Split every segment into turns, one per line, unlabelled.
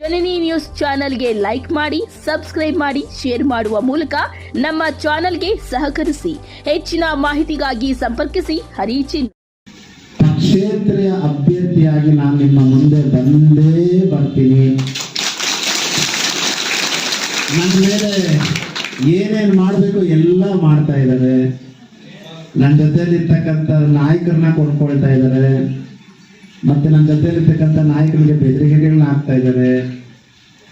ಜನನಿ news ಚಾನೆಲ್ಗೆ like ಮಾಡಿ, subscribe ಮಾಡಿ, ಶೇರ್ ಮಾಡುವ ಮೂಲಕ ನಮ್ಮ ಚಾನೆಲ್ಗೆ ಸಹಕರಿಸಿ. ಹೆಚ್ಚಿನ ಮಾಹಿತಿಗಾಗಿ ಸಂಪರ್ಕಿಸಿ, ಹರಿಚಿನ್.
ಕ್ಷೇತ್ರೀಯ ಅಭ್ಯರ್ಥಿಯಾಗಿ ನಾನು ನಿಮ್ಮ ಮುಂದೆ ಬಂದೇ ಬರ್ತೀನಿ. ನನ್ನ ಮೇಲೆ ಏನೇನು ಮಾಡಬೇಕು ಎಲ್ಲ ಮಾಡ್ತಾ ಇದ್ದಾರೆ. ನನ್ನ ಜೊತೆಲಿರ್ತಕ್ಕಂಥ ನಾಯಕರನ್ನ ಕೊಂಡ್ಕೊಳ್ತಾ ಇದ್ದಾರೆ. ಮತ್ತೆ ನನ್ನ ಜೊತೆಯಲ್ಲಿರ್ತಕ್ಕಂಥ ನಾಯಕರಿಗೆ ಬೆದರಿಕೆಗಳನ್ನ ಹಾಕ್ತಾ ಇದ್ದಾರೆ.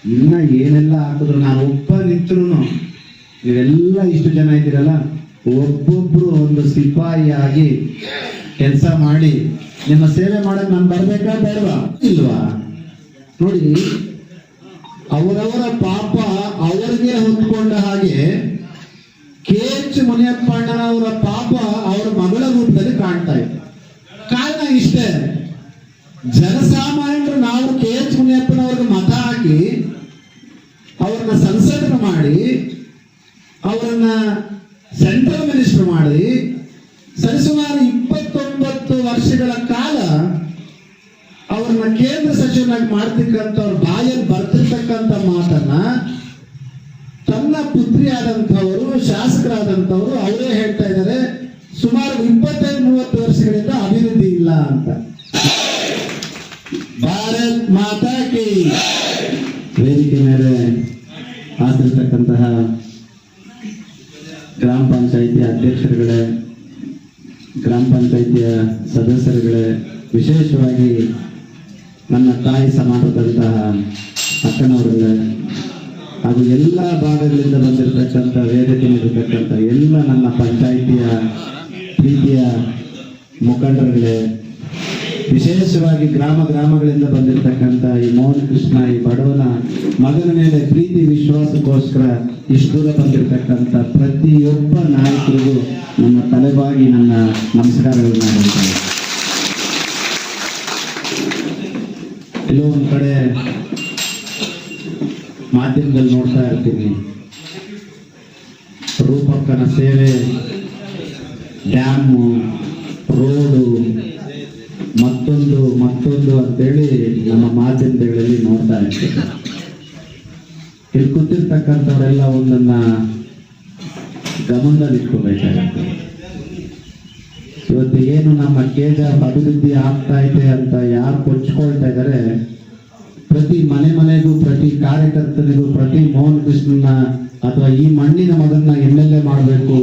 ಇನ್ನ ಏನೆಲ್ಲ ಹಾಕಿದ್ರು? ನಾನು ಒಬ್ಬ ನಿಂತ್ರು ನೀವೆಲ್ಲ ಇಷ್ಟು ಜನ ಇದ್ದೀರಲ್ಲ, ಒಬ್ಬೊಬ್ರು ಒಂದು ಸಿಪಾಯಿಯಾಗಿ ಕೆಲಸ ಮಾಡಿ ನಿಮ್ಮ ಸೇವೆ ಮಾಡಕ್ ನಾನು ಬರ್ಬೇಕಾ ಬೇಡವಾ? ಇಲ್ವಾ? ನೋಡಿ, ಅವರವರ ಪಾಪ ಅವರಿಗೆ ಹೊತ್ಕೊಂಡ ಹಾಗೆ ಕೆ ಎಚ್ ಮುನಿಯಪ್ಪಣ್ಣನವರ ಪಾಪ ಅವರ ಮಗಳ ರೂಪದಲ್ಲಿ ಕಾಣ್ತಾ ಇತ್ತು ಕಾರಣ ಇಷ್ಟೇ ಜನಸಾಮಾನ್ಯರು ನಾವು ಕೆ ಎಚ್ ಮುನಿಯಪ್ಪನವ್ರಿಗೆ ಮತ ಹಾಕಿ ಅವ್ರನ್ನ ಸಂಸದರು ಮಾಡಿ, ಅವರನ್ನ ಸೆಂಟ್ರಲ್ ಮಿನಿಸ್ಟರ್ ಮಾಡಿ, ಸರಿಸುಮಾರು ಇಪ್ಪತ್ತೊಂಬತ್ತು ವರ್ಷಗಳ ಕಾಲ ಅವ್ರನ್ನ ಕೇಂದ್ರ ಸಚಿವನಾಗಿ ಮಾಡ್ತಿಕ್ಕಂಥವ್ರ ಬಾಯಲ್ಲಿ ಬರ್ತಿರ್ತಕ್ಕಂಥ ಮಾತನ್ನ ತನ್ನ ಪುತ್ರಿ ಆದಂಥವರು ಶಾಸಕರಾದಂಥವರು ಅವರೇ ಹೇಳ್ತಾ ಇದ್ದಾರೆ. ಸುಮಾರು ಇಪ್ಪತ್ತೈದು, ಮೂವತ್ತು ವರ್ಷಗಳಿಂದ ಅಭಿವೃದ್ಧಿ ಇಲ್ಲ ಅಂತ ಭಾರತ್ ಮಾತಾ ಕಿ ವೇದಿಕೆ ಮೇಲೆ ಹಾಸಿರ್ತಕ್ಕಂತಹ ಗ್ರಾಮ ಪಂಚಾಯಿತಿ ಅಧ್ಯಕ್ಷರುಗಳೇ, ಗ್ರಾಮ ಪಂಚಾಯಿತಿಯ ಸದಸ್ಯರುಗಳೇ, ವಿಶೇಷವಾಗಿ ನನ್ನ ತಾಯಿ ಸಮಾನದಂತಹ ಅಕ್ಕನವರುಗಳೇ, ಹಾಗೂ ಎಲ್ಲ ಭಾಗಗಳಿಂದ ಬಂದಿರತಕ್ಕಂಥ ವೇದಿಕೆ ನೀಡಿರ್ತಕ್ಕಂಥ ಎಲ್ಲ ನನ್ನ ಪಂಚಾಯಿತಿಯ ಪ್ರೀತಿಯ ಮುಖಂಡರುಗಳೇ ವಿಶೇಷವಾಗಿ ಗ್ರಾಮ ಗ್ರಾಮಗಳಿಂದ ಬಂದಿರತಕ್ಕಂಥ ಈ ಮೋಹನ್ ಕೃಷ್ಣ, ಈ ಬಡವನ ಮಗನ ಮೇಲೆ ಪ್ರೀತಿ, ವಿಶ್ವಾಸಕ್ಕೋಸ್ಕರ ಇಷ್ಟು ದೂರ ಬಂದಿರತಕ್ಕಂಥ ಪ್ರತಿಯೊಬ್ಬ ನಾಯಕರಿಗೂ ನನ್ನ ತಲೆಬಾಗಿ ನನ್ನ ನಮಸ್ಕಾರಗಳನ್ನ ಹೇಳ್ತಾರೆ ಕೆಲವೊಂದು ಕಡೆ ಮಾಧ್ಯಮದಲ್ಲಿ ನೋಡ್ತಾ ಇರ್ತೀನಿ. ರೂಪಕ್ಕನ ಸೇವೆ, ಡ್ಯಾಮು, ರೋಡು ಮತ್ತೊಂದು ಮತ್ತೊಂದು ಅಂತೇಳಿ ನಮ್ಮ ಮಾಧ್ಯಮಗಳಲ್ಲಿ ನೋಡ್ತಾ ಇರ್ತೀವಿ ಇಲ್ಲಿ ಕೂತಿರ್ತಕ್ಕಂಥವರೆಲ್ಲ ಒಂದನ್ನ ಗಮನದಲ್ಲಿ ಇಟ್ಕೋಬೇಕಾಗುತ್ತೆ ಇವತ್ತು ಏನು ನಮ್ಮ ಕೇಜ ಅಭಿವೃದ್ಧಿ ಆಗ್ತಾ ಇದೆ ಅಂತ ಯಾರು ಕೊಚ್ಕೊಳ್ತಾ ಇದ್ದಾರೆ ಪ್ರತಿ ಮನೆ ಮನೆಗೂ, ಪ್ರತಿ ಕಾರ್ಯಕರ್ತನಿಗೂ, ಪ್ರತಿ ಮೋಹನ್ ಕೃಷ್ಣನ ಅಥವಾ ಈ ಮಣ್ಣಿನ ಮಗನ್ನ ಎಂ ಎಲ್ ಎ ಮಾಡಬೇಕು,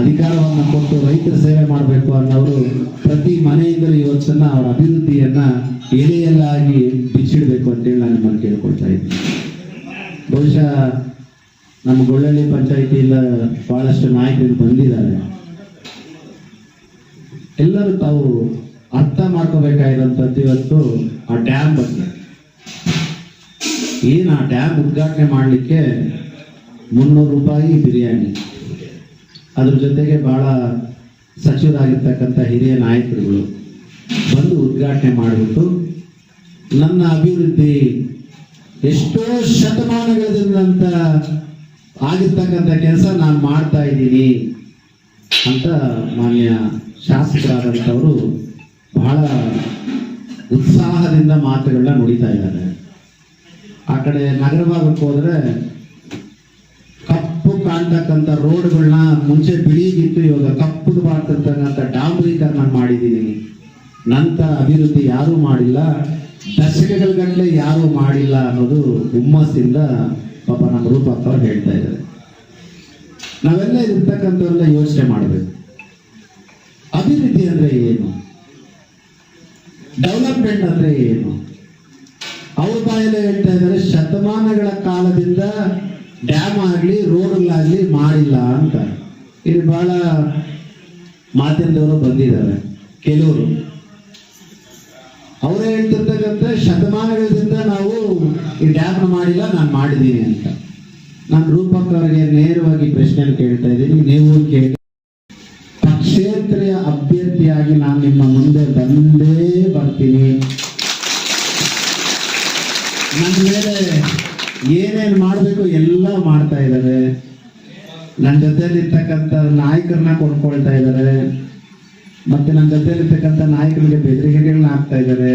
ಅಧಿಕಾರವನ್ನು ಕೊಟ್ಟು ರೈತರ ಸೇವೆ ಮಾಡಬೇಕು ಅನ್ನೋರು ಪ್ರತಿ ಮನೆಯಿಂದಲೂ ಇವತ್ತನ್ನ ಅವರ ಅಭಿವೃದ್ಧಿಯನ್ನ ಎಲೆಯಲ್ಲಾಗಿ ಬಿಚ್ಚಿಡಬೇಕು ಅಂತೇಳಿ ನಾನು ನಿಮ್ಮನ್ನು ಕೇಳ್ಕೊಳ್ತಾ ಇದ್ದೀನಿ. ಬಹುಶಃ ನಮ್ಮ ಗೊಳ್ಳಳ್ಳಿ ಪಂಚಾಯಿತಿಯಿಂದ ಬಹಳಷ್ಟು ನಾಯಕರು ಬಂದಿದ್ದಾರೆ. ಎಲ್ಲರೂ ತಾವು ಅರ್ಥ ಮಾಡ್ಕೋಬೇಕಾಗಿರೋಂಥದ್ದು ಇವತ್ತು ಆ ಡ್ಯಾಮ್ ಬಗ್ಗೆ. ಏನು ಆ ಡ್ಯಾಮ್ ಉದ್ಘಾಟನೆ ಮಾಡಲಿಕ್ಕೆ ಮುನ್ನೂರು ರೂಪಾಯಿ ಬಿರಿಯಾನಿ. ಅದ್ರ ಜೊತೆಗೆ ಬಹಳ ಸಚಿವರಾಗಿರ್ತಕ್ಕಂಥ ಹಿರಿಯ ನಾಯಕರುಗಳು ಬಂದು ಉದ್ಘಾಟನೆ ಮಾಡಿಬಿಟ್ಟು ನನ್ನ ಅಭಿವೃದ್ಧಿ ಎಷ್ಟೋ ಶತಮಾನಗಳಿಂದಂತ ಆಗಿರ್ತಕ್ಕಂಥ ಕೆಲಸ ನಾನು ಮಾಡ್ತಾ ಇದ್ದೀನಿ ಅಂತ ಮಾನ್ಯ ಶಾಸಕರಾದಂಥವರು ಬಹಳ ಉತ್ಸಾಹದಿಂದ ಮಾತುಗಳನ್ನ ನುಡಿತಾ ಇದ್ದಾರೆ. ಆ ಕಡೆ ನಗರ ಭಾಗಕ್ಕೆ ಹೋದ್ರೆ ಕಾಣ್ತಕ್ಕಂಥ ರೋಡ್ಗಳನ್ನ ಮುಂಚೆ ಬಿಳಿಗಿತ್ತು ಇವಾಗ ಕಪ್ಪು ಮಾಡ್ತಿರ್ತಕ್ಕಂಥ ಡಾಂಬರೀಕರಣ ಮಾಡಿದ್ದೀನಿ. ನಂತರ ಅಭಿವೃದ್ಧಿ ಯಾರೂ ಮಾಡಿಲ್ಲ ದಶಕಗಳ ಗಟ್ಟಲೆ ಯಾರೂ ಮಾಡಿಲ್ಲ ಅನ್ನೋದು ಹುಮ್ಮಸ್ಸಿಂದ ಪಾಪ ನಮ್ಮ ರೂಪಕ್ಕ ಅವ್ರು ಹೇಳ್ತಾ ಇದ್ದಾರೆ. ನಾವೆಲ್ಲ ಇರ್ತಕ್ಕಂಥವ್ರೆಲ್ಲ ಯೋಚನೆ ಮಾಡಬೇಕು. ಅಭಿವೃದ್ಧಿ ಅಂದ್ರೆ ಏನು? ಡೆವಲಪ್ಮೆಂಟ್ ಅಂದ್ರೆ ಏನು? ಅವ್ರ ಬಾಯಲ್ಲೇ ಹೇಳ್ತಾ ಇದ್ದಾರೆ, ಶತಮಾನಗಳ ಕಾಲದಿಂದ ಡ್ಯಾಮ್ ಆಗ್ಲಿ ರೋಡ್ಗಳಾಗ್ಲಿ ಮಾಡಿಲ್ಲ ಅಂತ. ಇಲ್ಲಿ ಬಹಳ ಮಾತಿನವರು ಬಂದಿದ್ದಾರೆ. ಕೆಲವರು. ಅವರೇ ಹೇಳ್ತಿರ್ತಕ್ಕಂತ ಶತಮಾನಗಳಿಂದ ನಾವು ಈ ಡ್ಯಾಮ್ ಮಾಡಿಲ್ಲ, ನಾನು ಮಾಡಿದ್ದೀನಿ ಅಂತ. ನಾನು ರೂಪಕ್ ನೇರವಾಗಿ ಪ್ರಶ್ನೆ ಕೇಳ್ತಾ ಇದ್ದೀನಿ. ನೀವು ಕೇಳಿ. ನನ್ನ ಜೊತೆಲಿರ್ತಕ್ಕಂಥ ನಾಯಕರನ್ನ ಕೊಂಡ್ಕೊಳ್ತಾ ಇದ್ದಾರೆ. ಮತ್ತೆ ನನ್ನ ಜೊತೆಲಿರ್ತಕ್ಕಂಥ ನಾಯಕರಿಗೆ ಬೆದರಿಕೆಗಳನ್ನ ಹಾಕ್ತಾ ಇದ್ದಾರೆ.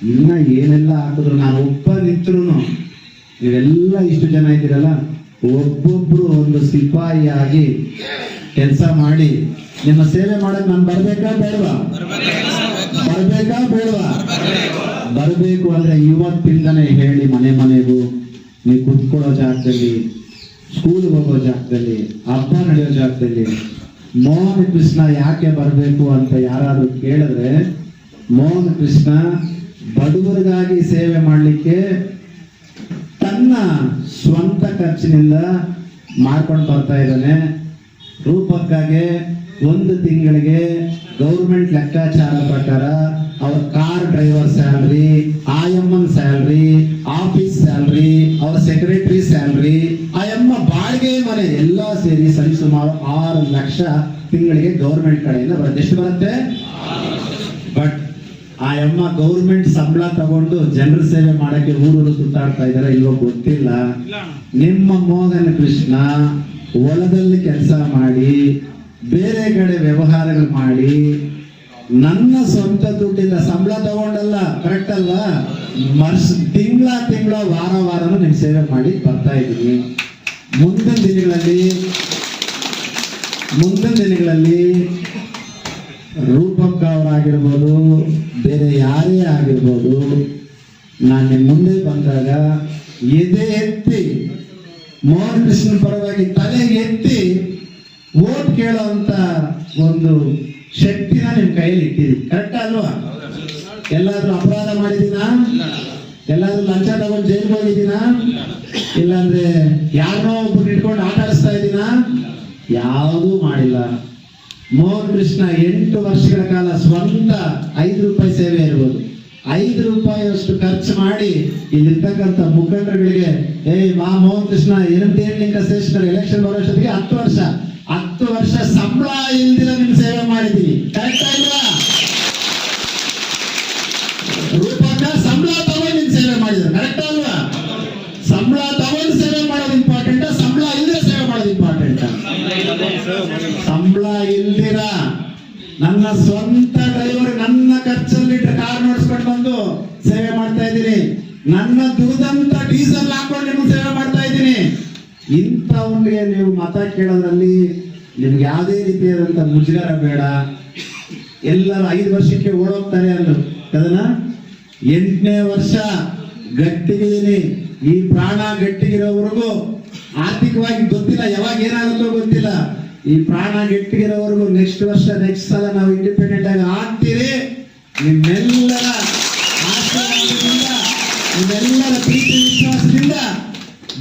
ಇನ್ನ ಏನೆಲ್ಲ ಹಾಕಿದ್ರು? ನಾನು ಒಬ್ಬ ನಿಂತ್ರು ನೀವೆಲ್ಲ ಇಷ್ಟು ಜನ ಇದ್ದೀರಲ್ಲ, ಒಬ್ಬೊಬ್ರು ಒಂದು ಸಿಪಾಯಿಯಾಗಿ ಕೆಲಸ ಮಾಡಿ ನಿಮ್ಮ ಸೇವೆ ಮಾಡಕ್ ನಾನು ಬರ್ಬೇಕಾ ಬೇಡವಾ? ಬರ್ಬೇಕಾ ಬೇಡವಾ? ಬರಬೇಕು ಅಂದ್ರೆ ಇವತ್ತಿಂದನೇ ಹೇಳಿ ಮನೆ ಮನೆಗೂ ನೀವು ಕುತ್ಕೊಳ್ಳೋ ಜಾಗದಲ್ಲಿ ಸ್ಕೂಲ್ಗೆ ಹೋಗೋ ಜಾಗದಲ್ಲಿ, ಹಬ್ಬ ನಡೆಯೋ ಜಾಗದಲ್ಲಿ, ಮೋಹನ್ ಕೃಷ್ಣ ಯಾಕೆ ಬರಬೇಕು ಅಂತ ಯಾರಾದ್ರೂ ಕೇಳಿದ್ರೆ, ಮೋಹನ್ ಕೃಷ್ಣ ಬಡವರಿಗಾಗಿ ಸೇವೆ ಮಾಡಲಿಕ್ಕೆ ತನ್ನ ಸ್ವಂತ ಖರ್ಚಿನಿಂದ ಮಾಡ್ಕೊಂಡು ಬರ್ತಾ ಇದ್ದಾನೆ. ರೂಪಕ್ಕಾಗೆ ಒಂದು ತಿಂಗಳಿಗೆ ಗೌರ್ಮೆಂಟ್ ಲೆಕ್ಕಾಚಾರ ಪ್ರಕಾರ ಅವ್ರ ಕಾರ್ ಡ್ರೈವರ್ ಸ್ಯಾಲ್ರಿ, ಆಯಮ್ಮನ್ ಸ್ಯಾಲ್ರಿ, ಆಫೀಸ್ ಸ್ಯಾಲ್ರಿ, ಅವ್ರ ಸೆಕ್ರೆಟರಿ ಸ್ಯಾಲ್ರಿ ಬಾಡಿಗೆ ಮನೆ ಎಲ್ಲ ಸೇರಿ ಸರಿ ಸುಮಾರು ಆರು ಲಕ್ಷ ತಿಂಗಳಿಗೆ ಗೌರ್ಮೆಂಟ್ ಕಡೆಯಿಂದ ಬರುತ್ತೆ. ಎಷ್ಟು ಬರುತ್ತೆ? ಬಟ್ ಆ ಅಮ್ಮ ಗೌರ್ಮೆಂಟ್ ಸಂಬಳ ತಗೊಂಡು ಜನರ ಸೇವೆ ಮಾಡಕ್ಕೆ ಊರೂರು ಸುತ್ತಾಡ್ತಾ ಇದಾರೆ, ಇಲ್ವೋ ಗೊತ್ತಿಲ್ಲ. ನಿಮ್ಮ ಮೋಹನ ಕೃಷ್ಣ ಹೊಲದಲ್ಲಿ ಕೆಲಸ ಮಾಡಿ, ಬೇರೆ ಕಡೆ ವ್ಯವಹಾರಗಳು ಮಾಡಿ, ನನ್ನ ಸ್ವಂತ ದುಡ್ಡಿಂದ ಸಂಬಳ ತಗೊಂಡಲ್ಲ ಕರೆಕ್ಟ್ ಅಲ್ವಾ? ಮರ್ಸ್ ತಿಂಗಳ ತಿಂಗಳ, ವಾರ, ವಾರನೂ ನಿಮ್ ಸೇವೆ ಮಾಡಿ ಬರ್ತಾ ಇದ್ದೀನಿ. ಮುಂದಿನ ದಿನಗಳಲ್ಲಿ ಮುಂದಿನ ದಿನಗಳಲ್ಲಿ ರೂಪಕ್ಕ ಅವರಾಗಿರ್ಬೋದು ಬೇರೆ ಯಾರೇ ಆಗಿರ್ಬೋದು ನಾನು ನಿಮ್ಮ ಮುಂದೆ ಬಂದಾಗ ಎದೆ ಎತ್ತಿ ಮೋಹನ್ ಕೃಷ್ಣ ಪರವಾಗಿ ತಲೆಗೆ ಎತ್ತಿ ಓಟ್ ಕೇಳೋಂತ ಒಂದು ಶಕ್ತಿನ ನಿಮ್ಮ ಕೈಯಲ್ಲಿ ಇಟ್ಟಿದ್ದೀನಿ ಕರೆಕ್ಟ್ ಅಲ್ವಾ? ಎಲ್ಲಾದ್ರೂ ಅಪರಾಧ ಮಾಡಿದೀನಾ ಎಲ್ಲಾದ್ರೂ ಲಂಚ ತಗೊಂಡು ಜೈಲ್ಗೆ ಹೋಗಿದ್ದೀನಾ ಇಲ್ಲಾಂದ್ರೆ ಯಾರನ್ನೋ ಒಬ್ಬರು ಇಟ್ಕೊಂಡು ಆಟ ಆಡಿಸ್ತಾ ಇದ್ದೀನಾ ಯಾವುದೂ ಮಾಡಿಲ್ಲ. ಮೋಹನ್ ಕೃಷ್ಣ ಎಂಟು ವರ್ಷಗಳ ಕಾಲ ಸ್ವಂತ ಐದು ರೂಪಾಯಿ ಸೇವೆ ಇರ್ಬೋದು. ಐದು ರೂಪಾಯಿಯಷ್ಟು ಖರ್ಚು ಮಾಡಿ ಇಲ್ಲಿರ್ತಕ್ಕಂಥ ಮುಖಂಡರುಗಳಿಗೆ ಏಯ್ ಮಾ, ಮೋಹನ್ ಕೃಷ್ಣ, ಏನಂತ ಶ್ರೇಷ್ಠ ಎಲೆಕ್ಷನ್ ಬರೋಷ್ಟೊತ್ತಿಗೆ ಹತ್ತು ವರ್ಷ ಹತ್ತು ವರ್ಷ ಸಂಬಳ ಇಲ್ದಿರ ನಿಮ್ ಸೇವೆ ಮಾಡಿದೀನಿ ಕರೆಕ್ಟ್ ನನ್ನ ಸ್ವಂತ ಡ್ರೈವರ್ ನನ್ನ ಖರ್ಚಲ್ಲಿ ಕಾರ್ ನೋಡ್ಸ್ಕೊಂಡು ಬಂದು ಸೇವೆ ಮಾಡ್ತಾ ಇದ್ದೀನಿ. ನನ್ನ ದುರ್ದಂತ ಡೀಸೆಲ್ ಹಾಕೊಂಡು ನಿಮ್ಗೆ ಸೇವೆ ಮಾಡ್ತಾ ಇದ್ದೀನಿ. ಇಂಥವನ್ಗೆ ನೀವು ಮತ ಕೇಳೋದ್ರಲ್ಲಿ ನಿಮ್ಗೆ ಯಾವುದೇ ರೀತಿಯಾದಂತ ಮುಜುಗರ ಬೇಡ. ಎಲ್ಲರೂ ಐದು ವರ್ಷಕ್ಕೆ ಓಡೋಗ್ತಾರೆ ಅಂದ್ರು. ಅದನ್ನ ಎಂಟನೇ ವರ್ಷ ಗಟ್ಟಿಗಿದ್ದೀನಿ. ಈ ಪ್ರಾಣ ಗಟ್ಟಿಗಿರೋವರೆಗೂ ಆರ್ಥಿಕವಾಗಿ ಗೊತ್ತಿಲ್ಲ, ಯಾವಾಗ ಏನಾಗುತ್ತೋ ಗೊತ್ತಿಲ್ಲ. ಈ ಪ್ರಾಣ ಗಿಟ್ಟಿಗಿರೋವರೆಗೂ ನೆಕ್ಸ್ಟ್ ವರ್ಷ ನೆಕ್ಸ್ಟ್ ಸಲ ನಾವು ಇಂಡಿಪೆಂಡೆಂಟ್ ಆಗಿ ಆಗ್ತೀರಿ ನಿಮ್ಮೆಲ್ಲರ ಆಶೀರ್ವಾದದಿಂದ, ನಿಮ್ಮೆಲ್ಲರ ಪ್ರೀತಿ, ವಿಶ್ವಾಸದಿಂದ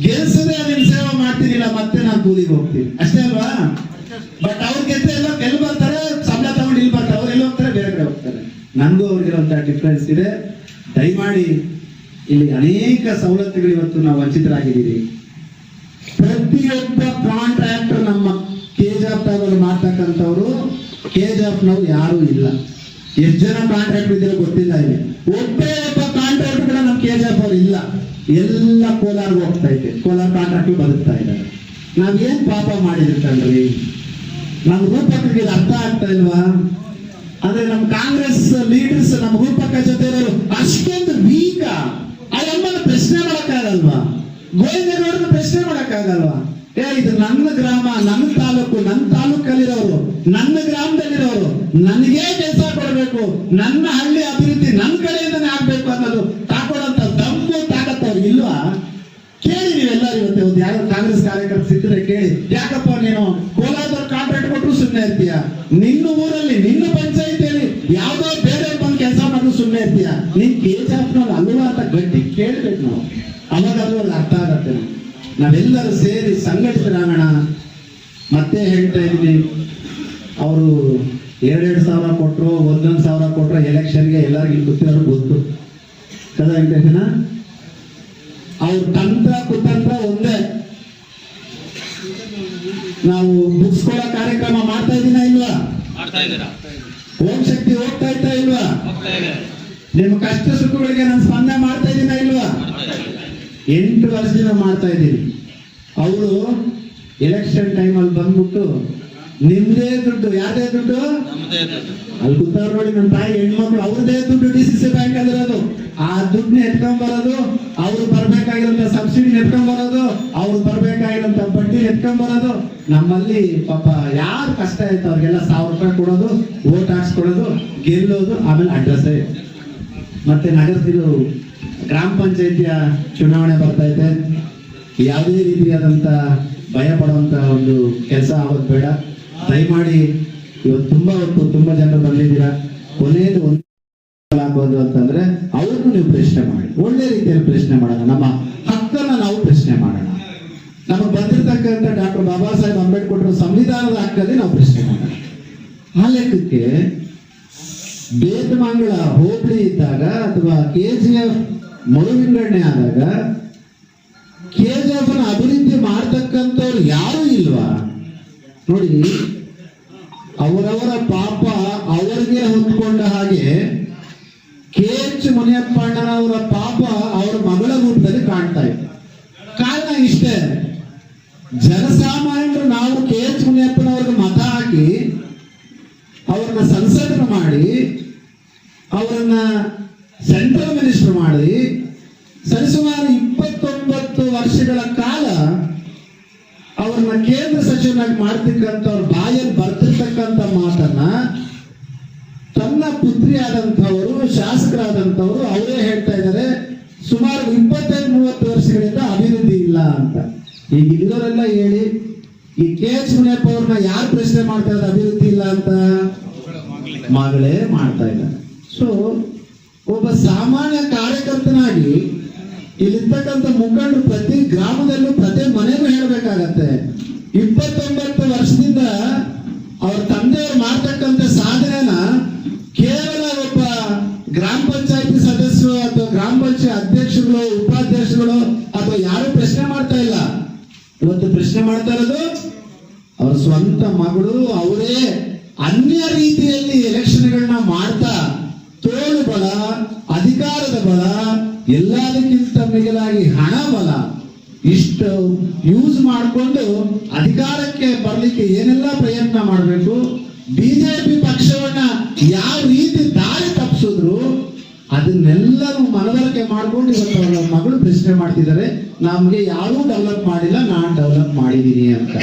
ಗೆಲ್ಸದೆ ನಿಮ್ ಸೇವೆ ಮಾಡ್ತೀನಿ ಮತ್ತೆ ನಾನು ಕೂಲಿಗೆ ಹೋಗ್ತೀನಿ. ಅಷ್ಟೇ ಅಲ್ವಾ? ಬಟ್ ಅವ್ರ ಗೆದ್ದೆ ಎಲ್ಲ ಎಲ್ಲಿ ಬರ್ತಾರೆ, ಸಂಬಳ ತಗೊಂಡು ಇಲ್ಲಿ ಬರ್ತಾರೆ, ಅವ್ರು ಎಲ್ಲಿ ಹೋಗ್ತಾರೆ, ಬೇರೆ ಕಡೆ ಹೋಗ್ತಾರೆ. ನನಗೂ ಅವ್ರಿಗಿರುವಂತಹ ಡಿಫ್ರೆನ್ಸ್ ಇದೆ. ದಯಮಾಡಿ ಇಲ್ಲಿ ಅನೇಕ ಸವಲತ್ತುಗಳು ಇವತ್ತು ನಾವು ವಂಚಿತರಾಗಿದ್ದೀವಿ ಪ್ರತಿಯೊಬ್ಬ ಕಾಂಟ್ರಾಕ್ಟರ್ ನಮ್ಮ ಕೆಜಾಪ್ ತಾವಲ್ಲಿ ಮಾಡ್ತಕ್ಕಂಥವ್ರು, ಕೆಜಾಪ್ನವ್ರು ಯಾರು ಇಲ್ಲ. ಎಷ್ಟು ಜನ ಕಾಂಟ್ರಾಕ್ಟ್ ಇದ್ದೀರೋ ಗೊತ್ತಿಲ್ಲ ಇಲ್ಲಿ. ಒಬ್ಬೇ ಒಬ್ಬ ಕಾಂಟ್ರಾಕ್ಟ್ ಕೂಡ ನಮ್ಮ ಕೆಜಾಪ್ ಅವ್ರು ಇಲ್ಲ. ಎಲ್ಲ ಕೋಲಾರ್ ಹೋಗ್ತಾ ಇದೆ ಕೋಲಾರ ಕಾಂಟ್ರಾಕ್ಟ್ ಬದುಕ್ತಾ ಇದ್ದಾರೆ. ನಾವೇನ್ ಪಾಪ ಮಾಡಿದ್ರು ಕಣ್ರಿ? ನಮ್ಮ ರೂಪಕರಿಗೆ ಅರ್ಥ ಆಗ್ತಾ ಇಲ್ವಾ? ಅಂದ್ರೆ ನಮ್ಮ ಕಾಂಗ್ರೆಸ್ ಲೀಡರ್ಸ್ ನಮ್ಮ ರೂಪಕ ಜೊತೆ ಇರೋರು ಅಷ್ಟೊಂದು ವೀಕ ಆ ಪ್ರಶ್ನೆ ಮಾಡಕ್ಕಾಗಲ್ವಾ? ಗೋವಿಂದ ಪ್ರಶ್ನೆ ಮಾಡಕ್ಕಾಗಲ್ವಾ? ಏ, ಇದು ನನ್ನ ಗ್ರಾಮ, ನನ್ನ ತಾಲೂಕು ನನ್ನ ತಾಲೂಕಲ್ಲಿರೋರು ನನ್ನ ಗ್ರಾಮದಲ್ಲಿರೋರು ನನಗೇ ಕೆಲಸ ಕೊಡಬೇಕು ನನ್ನ ಹಳ್ಳಿ ಅಭಿವೃದ್ಧಿ ನನ್ನ ಕಡೆಯಿಂದನೇ ಆಗ್ಬೇಕು ಅನ್ನೋದು ತಾಕೊಡಂತ ತಾಕತ್ತು ಅವ್ರು ಇಲ್ವಾ? ಕೇಳಿ ನೀವೆಲ್ಲರೂ ಇವತ್ತು ಒಂದು ಯಾರು ಕಾಂಗ್ರೆಸ್ ಕಾರ್ಯಕರ್ತ ಸಿಕ್ಕಿದ್ರೆ ಕೇಳಿ. ಯಾಕಪ್ಪ ನೀನು ಕೋಲಾರದವ್ರು ಕಾಂಟ್ರಾಕ್ಟ್ ಕೊಟ್ಟರು ಸುಮ್ಮನೆ ಇರ್ತೀಯ? ನಿನ್ನ ಊರಲ್ಲಿ, ನಿನ್ನ ಪಂಚಾಯತಿಯಲ್ಲಿ ಯಾವ್ದೋ ಬೇರೆ ಬಂದು ಕೆಲಸ ಮಾಡಿದ್ರು ಸುಮ್ಮನೆ ಇರ್ತೀಯ? ನೀನ್ ಕೆಜಾಫ್ನಲ್ಲಿ ಅಲ್ವಾ ಅಂತ ಗಟ್ಟಿ ಕೇಳ್ಬೇಕು ನಾವು. ಅವಾಗ ಅವ್ರಿಗೆ ಅರ್ಥ ಆಗತ್ತೆ. ನಾವೆಲ್ಲರೂ ಸೇರಿ ಸಂಘಟಿತರಾಗೋಣ. ಮತ್ತೆ ಹೇಳ್ತಾ ಇದ್ದೀನಿ. ಎರಡೆರಡು ಸಾವಿರ ಕೊಟ್ಟರು ಒಂದೊಂದು ಸಾವಿರ ಕೊಟ್ಟರು ಎಲೆಕ್ಷನ್ಗೆ ಎಲ್ಲರಿಗೂ ಗೊತ್ತಿರೋರು ಗೊತ್ತು. ಕದ ವೆಂಕಟೇಶನ? ಅವ್ರ ತಂತ್ರ ಕುತಂತ್ರ ಒಂದೇ. ನಾವು ಮುಗಿಸ್ಕೊಳ್ಳೋ ಕಾರ್ಯಕ್ರಮ ಮಾಡ್ತಾ ಇದೀನ ಇಲ್ವಾ? ಓಂ ಶಕ್ತಿ ಹೋಗ್ತಾ ಇರ್ತಾ ಇಲ್ವಾ? ನಿಮ್ಮ ಕಷ್ಟ ಸುಖಗಳಿಗೆ ನಾನು ಸ್ಪಂದನೆ ಮಾಡ್ತಾ ಇದೀನ ಇಲ್ವಾ? ಎಂಟು ವರ್ಷದಿಂದ ಮಾಡ್ತಾ ಇದ್ದೀನಿ ಅವಳು ಎಲೆಕ್ಷನ್ ಟೈಮಲ್ಲಿ ಬಂದ್ಬಿಟ್ಟು ನಿಮ್ದೇ ದುಡ್ಡು ಯಾರದೇ ದುಡ್ಡು?
ದುಡ್ಡು.
ಅಲ್ಲಿ ಕೂತಾರ ನೋಡಿ ನನ್ನ ತಾಯಿ ಹೆಣ್ಮಕ್ಳು ಅವ್ರದೇ ದುಡ್ಡು ಡಿ ಸಿ ಸಿ ಬ್ಯಾಂಕ್ ಅದು. ಆ ದುಡ್ಡನ್ನ ಎತ್ಕೊಂಡ್ ಬರೋದು ಅವ್ರು ಬರ್ಬೇಕಾಗಿರೋಂಥ ಸಬ್ಸಿಡಿ ಎತ್ಕೊಂಡ್ ಬರೋದು ಅವ್ರು ಬರ್ಬೇಕಾಗಿರೋಂಥ ಬಡ್ಡಿ ಎತ್ಕೊಂಡ್ ಬರೋದು. ನಮ್ಮಲ್ಲಿ ಪಾಪ ಯಾರು ಕಷ್ಟ ಆಯ್ತು ಅವ್ರಿಗೆಲ್ಲ ಸಾವಿರ ರೂಪಾಯಿ ಕೊಡೋದು ಓಟ್ ಹಾಕ್ಸ್ಕೊಡೋದು ಗೆಲ್ಲೋದು ಆಮೇಲೆ ಅಡ್ರೆಸ್ ಮತ್ತೆ ನಗರದಿರು ಗ್ರಾಮ ಪಂಚಾಯಿತಿಯ ಚುನಾವಣೆ ಬರ್ತಾ ಇದೆ. ಯಾವುದೇ ರೀತಿಯಾದಂತ ಭಯ ಪಡುವಂತ ಒಂದು ಕೆಲಸ ಆಗೋದು ಬೇಡ. ದಯಮಾಡಿ ಇವತ್ತು ತುಂಬಾ ಹೊತ್ತು ತುಂಬಾ ಜನ ಬಂದಿದ್ದೀರಾ? ಕೊನೆಯದು ಒಂದು ಅಂತಂದ್ರೆ ಅವ್ರನ್ನು ನೀವು ಪ್ರಶ್ನೆ ಮಾಡಿ. ಒಳ್ಳೆ ರೀತಿಯಲ್ಲಿ ಪ್ರಶ್ನೆ ಮಾಡೋಣ. ನಮ್ಮ ಹಕ್ಕನ್ನ ನಾವು ಪ್ರಶ್ನೆ ಮಾಡೋಣ. ನಮಗೆ ಬಂದಿರತಕ್ಕಂಥ ಡಾಕ್ಟರ್ ಬಾಬಾ ಸಾಹೇಬ್ ಅಂಬೇಡ್ಕರ್ ಸಂವಿಧಾನದ ಹಕ್ಕಲ್ಲಿ ನಾವು ಪ್ರಶ್ನೆ ಮಾಡೋಣ. ಆ ಲೆಕ್ಕಕ್ಕೆ ಬೇತಮಂಗಳ ಹೋಬಳಿ ಇದ್ದಾಗ ಅಥವಾ ಕೆ ಜಿ ಎಫ್ ಮರು ವಿಂಗಡಣೆ ಆದಾಗ ಕೆ ಜಿ ಎಫ್ ಅಭಿವೃದ್ಧಿ ಮಾಡ್ತಕ್ಕಂಥವ್ರು ಯಾರು ಇಲ್ವಾ? ನೋಡಿ, ಅವರವರ ಪಾಪ ಅವರಿಗೆ ಹೊಂದ್ಕೊಂಡ ಹಾಗೆ ಕೆ ಎಚ್ ಮುನಿಯಪ್ಪಣ್ಣನವರ ಪಾಪ ಅವರ ಮಗಳ ರೂಪದಲ್ಲಿ ಕಾಣ್ತಾ ಇದೆ. ಕಾರಣ ಇಷ್ಟೇ, ಜನಸಾಮಾನ್ಯರು ನಾವು ಕೆ ಎಚ್ ಮುನಿಯಪ್ಪನವ್ರಿಗೆ ಮತ ಹಾಕಿ ಅವ್ರನ್ನ ಸಂಸದರ ಮಾಡಿ, ಅವರನ್ನ ಸೆಂಟ್ರಲ್ ಮಿನಿಸ್ಟರ್ ಮಾಡಿ ಸರಿಸುಮಾರು ಇಪ್ಪತ್ತೊಂಬತ್ತು ವರ್ಷಗಳ ಕಾಲ ಅವ್ರನ್ನ ಕೇಂದ್ರ ಸಚಿವನಾಗಿ ಮಾಡ್ತಕ್ಕಂಥವ್ರ ಬಾಯಲ್ಲಿ ಬರ್ತಿರ್ತಕ್ಕಂಥ ಮಾತನ್ನ ತನ್ನ ಪುತ್ರಿಯಾದಂಥವರು, ಶಾಸಕರಾದಂಥವರು ಅವರೇ ಹೇಳ್ತಾ ಇದ್ದಾರೆ, ಸುಮಾರು ಇಪ್ಪತ್ತೈದು ಮೂವತ್ತು ವರ್ಷಗಳಿಂದ ಅಭಿವೃದ್ಧಿ ಇಲ್ಲ ಅಂತ. ಈಗ ಇಲ್ಲಿರೋರೆಲ್ಲ ಹೇಳಿ, ಈ ಕೆ ಎಚ್ ಮುನಿಯಪ್ಪ ಅವ್ರನ್ನ ಯಾರು ಪ್ರಶ್ನೆ ಮಾಡ್ತಾ ಇದ್ದಾರೆ, ಅಭಿವೃದ್ಧಿ ಇಲ್ಲ ಅಂತ? ಮಗಳೇ ಮಾಡ್ತಾ ಇದ್ದಾರೆ. ಸೊ ಒಬ್ಬ ಸಾಮಾನ್ಯ ಕಾರ್ಯಕರ್ತನಾಗಿ ಇಲ್ಲಿರ್ತಕ್ಕಂಥ ಮುಖಂಡರು ಪ್ರತಿ ಗ್ರಾಮದಲ್ಲೂ, ಪ್ರತಿ ಮನೆಗೂ ಹೇಳಬೇಕಾಗತ್ತೆ. ಇಪ್ಪತ್ತೊಂಬತ್ತು ವರ್ಷದಿಂದ ಅವ್ರ ತಂದೆಯವರು ಮಾಡ್ತಕ್ಕಂಥ ಸಾಧನೆನ ಕೇವಲ ಒಬ್ಬ ಗ್ರಾಮ ಪಂಚಾಯತಿ ಸದಸ್ಯರು ಅಥವಾ ಗ್ರಾಮ ಪಂಚಾಯತ್ ಅಧ್ಯಕ್ಷರುಗಳು, ಉಪಾಧ್ಯಕ್ಷರುಗಳು ಅಥವಾ ಯಾರು ಪ್ರಶ್ನೆ ಮಾಡ್ತಾ ಇಲ್ಲ. ಇವತ್ತು ಪ್ರಶ್ನೆ ಮಾಡ್ತಾ ಇರೋದು, ಅವ್ರ ಸ್ವಂತ ಮಗಳು ಅವರೇ ಅನ್ಯ ರೀತಿಯಲ್ಲಿ ಎಲೆಕ್ಷನ್ಗಳನ್ನ ಮಾಡ್ತಾ, ತೋಳು ಬಲ, ಅಧಿಕಾರದ ಬಲ ಎಲ್ಲದಕ್ಕಿಂತ ಮಿಗಿಲಾಗಿ ಹಣ ಬಲ, ಇಷ್ಟು ಯೂಸ್ ಮಾಡಿಕೊಂಡು ಅಧಿಕಾರಕ್ಕೆ ಬರಲಿಕ್ಕೆ ಏನೆಲ್ಲ ಪ್ರಯತ್ನ ಮಾಡಬೇಕು? ಬಿಜೆಪಿ ಪಕ್ಷವನ್ನ ಯಾವ ರೀತಿ ದಾರಿ ತಪ್ಪಿಸಿದ್ರು ಅದನ್ನೆಲ್ಲರೂ ಮನವರಿಕೆ ಮಾಡಿಕೊಂಡು ಇವತ್ತು ಅವರ ಮಗಳು ಪ್ರಶ್ನೆ ಮಾಡ್ತಿದ್ದಾರೆ. ನಮ್ಗೆ ಯಾರೂ ಡೆವಲಪ್ ಮಾಡಿಲ್ಲ, ನಾನು ಡೆವಲಪ್ ಮಾಡಿದ್ದೀನಿ ಅಂತ.